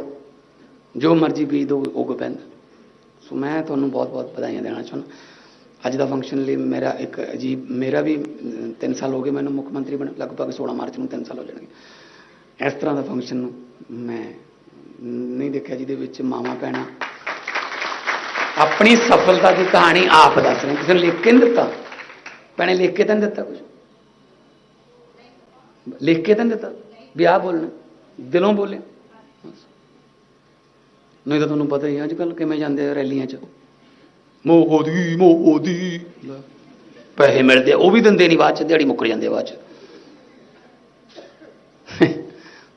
ਜੋ ਮਰਜ਼ੀ ਬੀਜ ਦੋ ਉਗ ਪੈਂਦਾ। ਸੋ ਮੈਂ ਤੁਹਾਨੂੰ ਬਹੁਤ ਬਹੁਤ ਵਧਾਈਆਂ ਦੇਣਾ ਚਾਹੁੰਦਾ। ਅੱਜ ਦਾ ਫੰਕਸ਼ਨ ਲਈ ਮੇਰਾ ਇੱਕ ਅਜੀਬ, ਮੇਰਾ ਵੀ 3 ਸਾਲ ਹੋ ਗਏ ਮੈਨੂੰ ਮੁੱਖ ਮੰਤਰੀ ਬਣ, ਲਗਭਗ 16 ਮਾਰਚ ਨੂੰ 3 ਸਾਲ ਹੋ ਜਾਣਗੇ। ਇਸ ਤਰ੍ਹਾਂ ਦਾ ਫੰਕਸ਼ਨ ਨੂੰ ਮੈਂ ਨਹੀਂ ਦੇਖਿਆ ਜਿਹਦੇ ਵਿੱਚ ਮਾਵਾਂ ਭੈਣਾਂ ਆਪਣੀ ਸਫਲਤਾ ਦੀ ਕਹਾਣੀ ਆਪ ਦੱਸ ਰਹੇ ਕਿਸੇ ਨੇ ਲਿਖ ਕੇ ਨਹੀਂ ਦਿੱਤਾ? ਭੈਣੇ, ਲਿਖ ਕੇ ਤਾਂ ਨਹੀਂ ਦਿੱਤਾ ਕੁਝ ਲਿਖ ਕੇ ਤਾਂ ਨਹੀਂ ਦਿੱਤਾ? ਵੀ ਆਹ ਬੋਲਣਾ। ਦਿਲੋਂ ਬੋਲੇ ਨਹੀਂ ਤਾਂ ਤੁਹਾਨੂੰ ਪਤਾ ਹੀ ਅੱਜ ਕੱਲ ਕਿਵੇਂ ਜਾਂਦੇ ਆ ਰੈਲੀਆਂ 'ਚ। ਮੋਦੀ ਮੋਦੀ ਲੈ, ਪੈਸੇ ਮਿਲਦੇ ਆ, ਉਹ ਵੀ ਦਿੰਦੇ ਨਹੀਂ ਬਾਅਦ 'ਚ ਦਿਹਾੜੀ ਮੁੱਕਰ ਜਾਂਦੇ ਬਾਅਦ 'ਚ।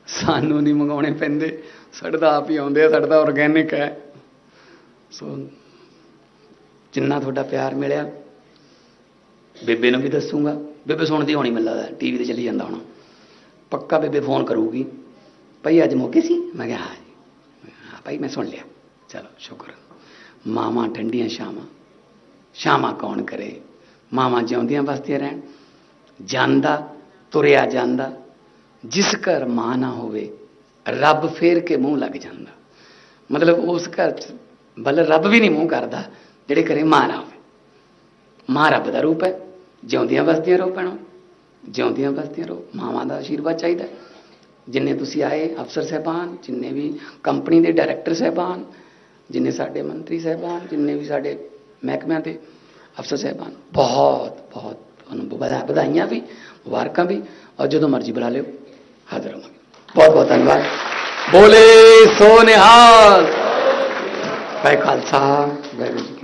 ਸਾਨੂੰ ਨਹੀਂ ਮੰਗਾਉਣੇ ਪੈਂਦੇ ਸਾਡੇ ਤਾਂ ਆਪ ਹੀ ਆਉਂਦੇ ਆ ਸਾਡਾ ਤਾਂ ਆਰਗੈਨਿਕ ਹੈ। ਸੋ ਜਿੰਨਾ ਤੁਹਾਡਾ ਪਿਆਰ ਮਿਲਿਆ ਬੇਬੇ ਨੂੰ ਵੀ ਦੱਸੂਗਾ। ਬੇਬੇ ਸੁਣਦੀ ਹੋਣੀ ਮੈਨੂੰ ਲੱਗਦਾ ਟੀਵੀ ਤੇ ਚੱਲੀ ਜਾਂਦਾ ਹੋਣਾ। ਪੱਕਾ ਬੇਬੇ ਫੋਨ ਕਰੂਗੀ। ਭਾਈ ਅੱਜ ਮੌਕੇ ਸੀ? ਮੈਂ ਕਿਹਾ ਹਾਂ। ਭਾਈ ਮੈਂ ਸੁਣ ਲਿਆ। ਚਲੋ, ਸ਼ੁਕਰ ਮਾਵਾਂ ਠੰਡੀਆਂ ਸ਼ਾਮਾਂ ਸ਼ਾਮਾਂ ਕੌਣ ਕਰੇ? ਮਾਵਾਂ ਜਿਉਂਦੀਆਂ ਵਸਦੀਆਂ ਰਹਿਣ। ਜਾਂਦਾ, ਤੁਰਿਆ ਜਾਂਦਾ। ਜਿਸ ਘਰ ਮਾਂ ਨਾ ਹੋਵੇ, ਰੱਬ ਫੇਰ ਕੇ ਮੂੰਹ ਲੱਗ ਜਾਂਦਾ। ਮਤਲਬ ਉਸ ਘਰ ਚ ਬਲ ਰੱਬ ਵੀ ਨਹੀਂ ਮੂੰਹ ਕਰਦਾ, ਜਿਹੜੇ ਘਰੇ ਮਾਂ ਨਾ ਹੋਵੇ। ਮਾਂ ਰੱਬ ਦਾ ਰੂਪ ਹੈ। ਜਿਉਂਦੀਆਂ ਵਸਦੀਆਂ ਰਹੋ ਭੈਣੋ। ਜਿਉਂਦੀਆਂ ਵਸਦੀਆਂ ਰਹੋ। ਮਾਵਾਂ ਦਾ ਆਸ਼ੀਰਵਾਦ ਚਾਹੀਦਾ ਜਿੰਨੇ ਤੁਸੀਂ ਆਏ ਅਫਸਰ ਸਹਿਬਾਨ, ਜਿੰਨੇ ਵੀ ਕੰਪਨੀ ਦੇ ਡਾਇਰੈਕਟਰ ਸਹਿਬਾਨ, ਜਿੰਨੇ ਸਾਡੇ ਮੰਤਰੀ ਸਹਿਬਾਨ, ਜਿੰਨੇ ਵੀ ਸਾਡੇ ਮਹਿਕਮਿਆਂ ਦੇ ਅਫਸਰ ਸਹਿਬਾਨ, ਬਹੁਤ ਬਹੁਤ ਤੁਹਾਨੂੰ ਵਧਾ- ਵਧਾਈਆਂ ਵੀ, ਮੁਬਾਰਕਾਂ ਵੀ, ਔਰ ਜਦੋਂ ਮਰਜ਼ੀ ਬੁਲਾ ਲਿਓ, ਹਾਜ਼ਰ ਹੋਵਾਂਗੇ। ਬਹੁਤ ਬਹੁਤ ਧੰਨਵਾਦ। ਬੋਲੇ ਸੋ ਭਾਈ ਖਾਲਸਾ ਵਾਹਿਗੁਰੂ ਜੀ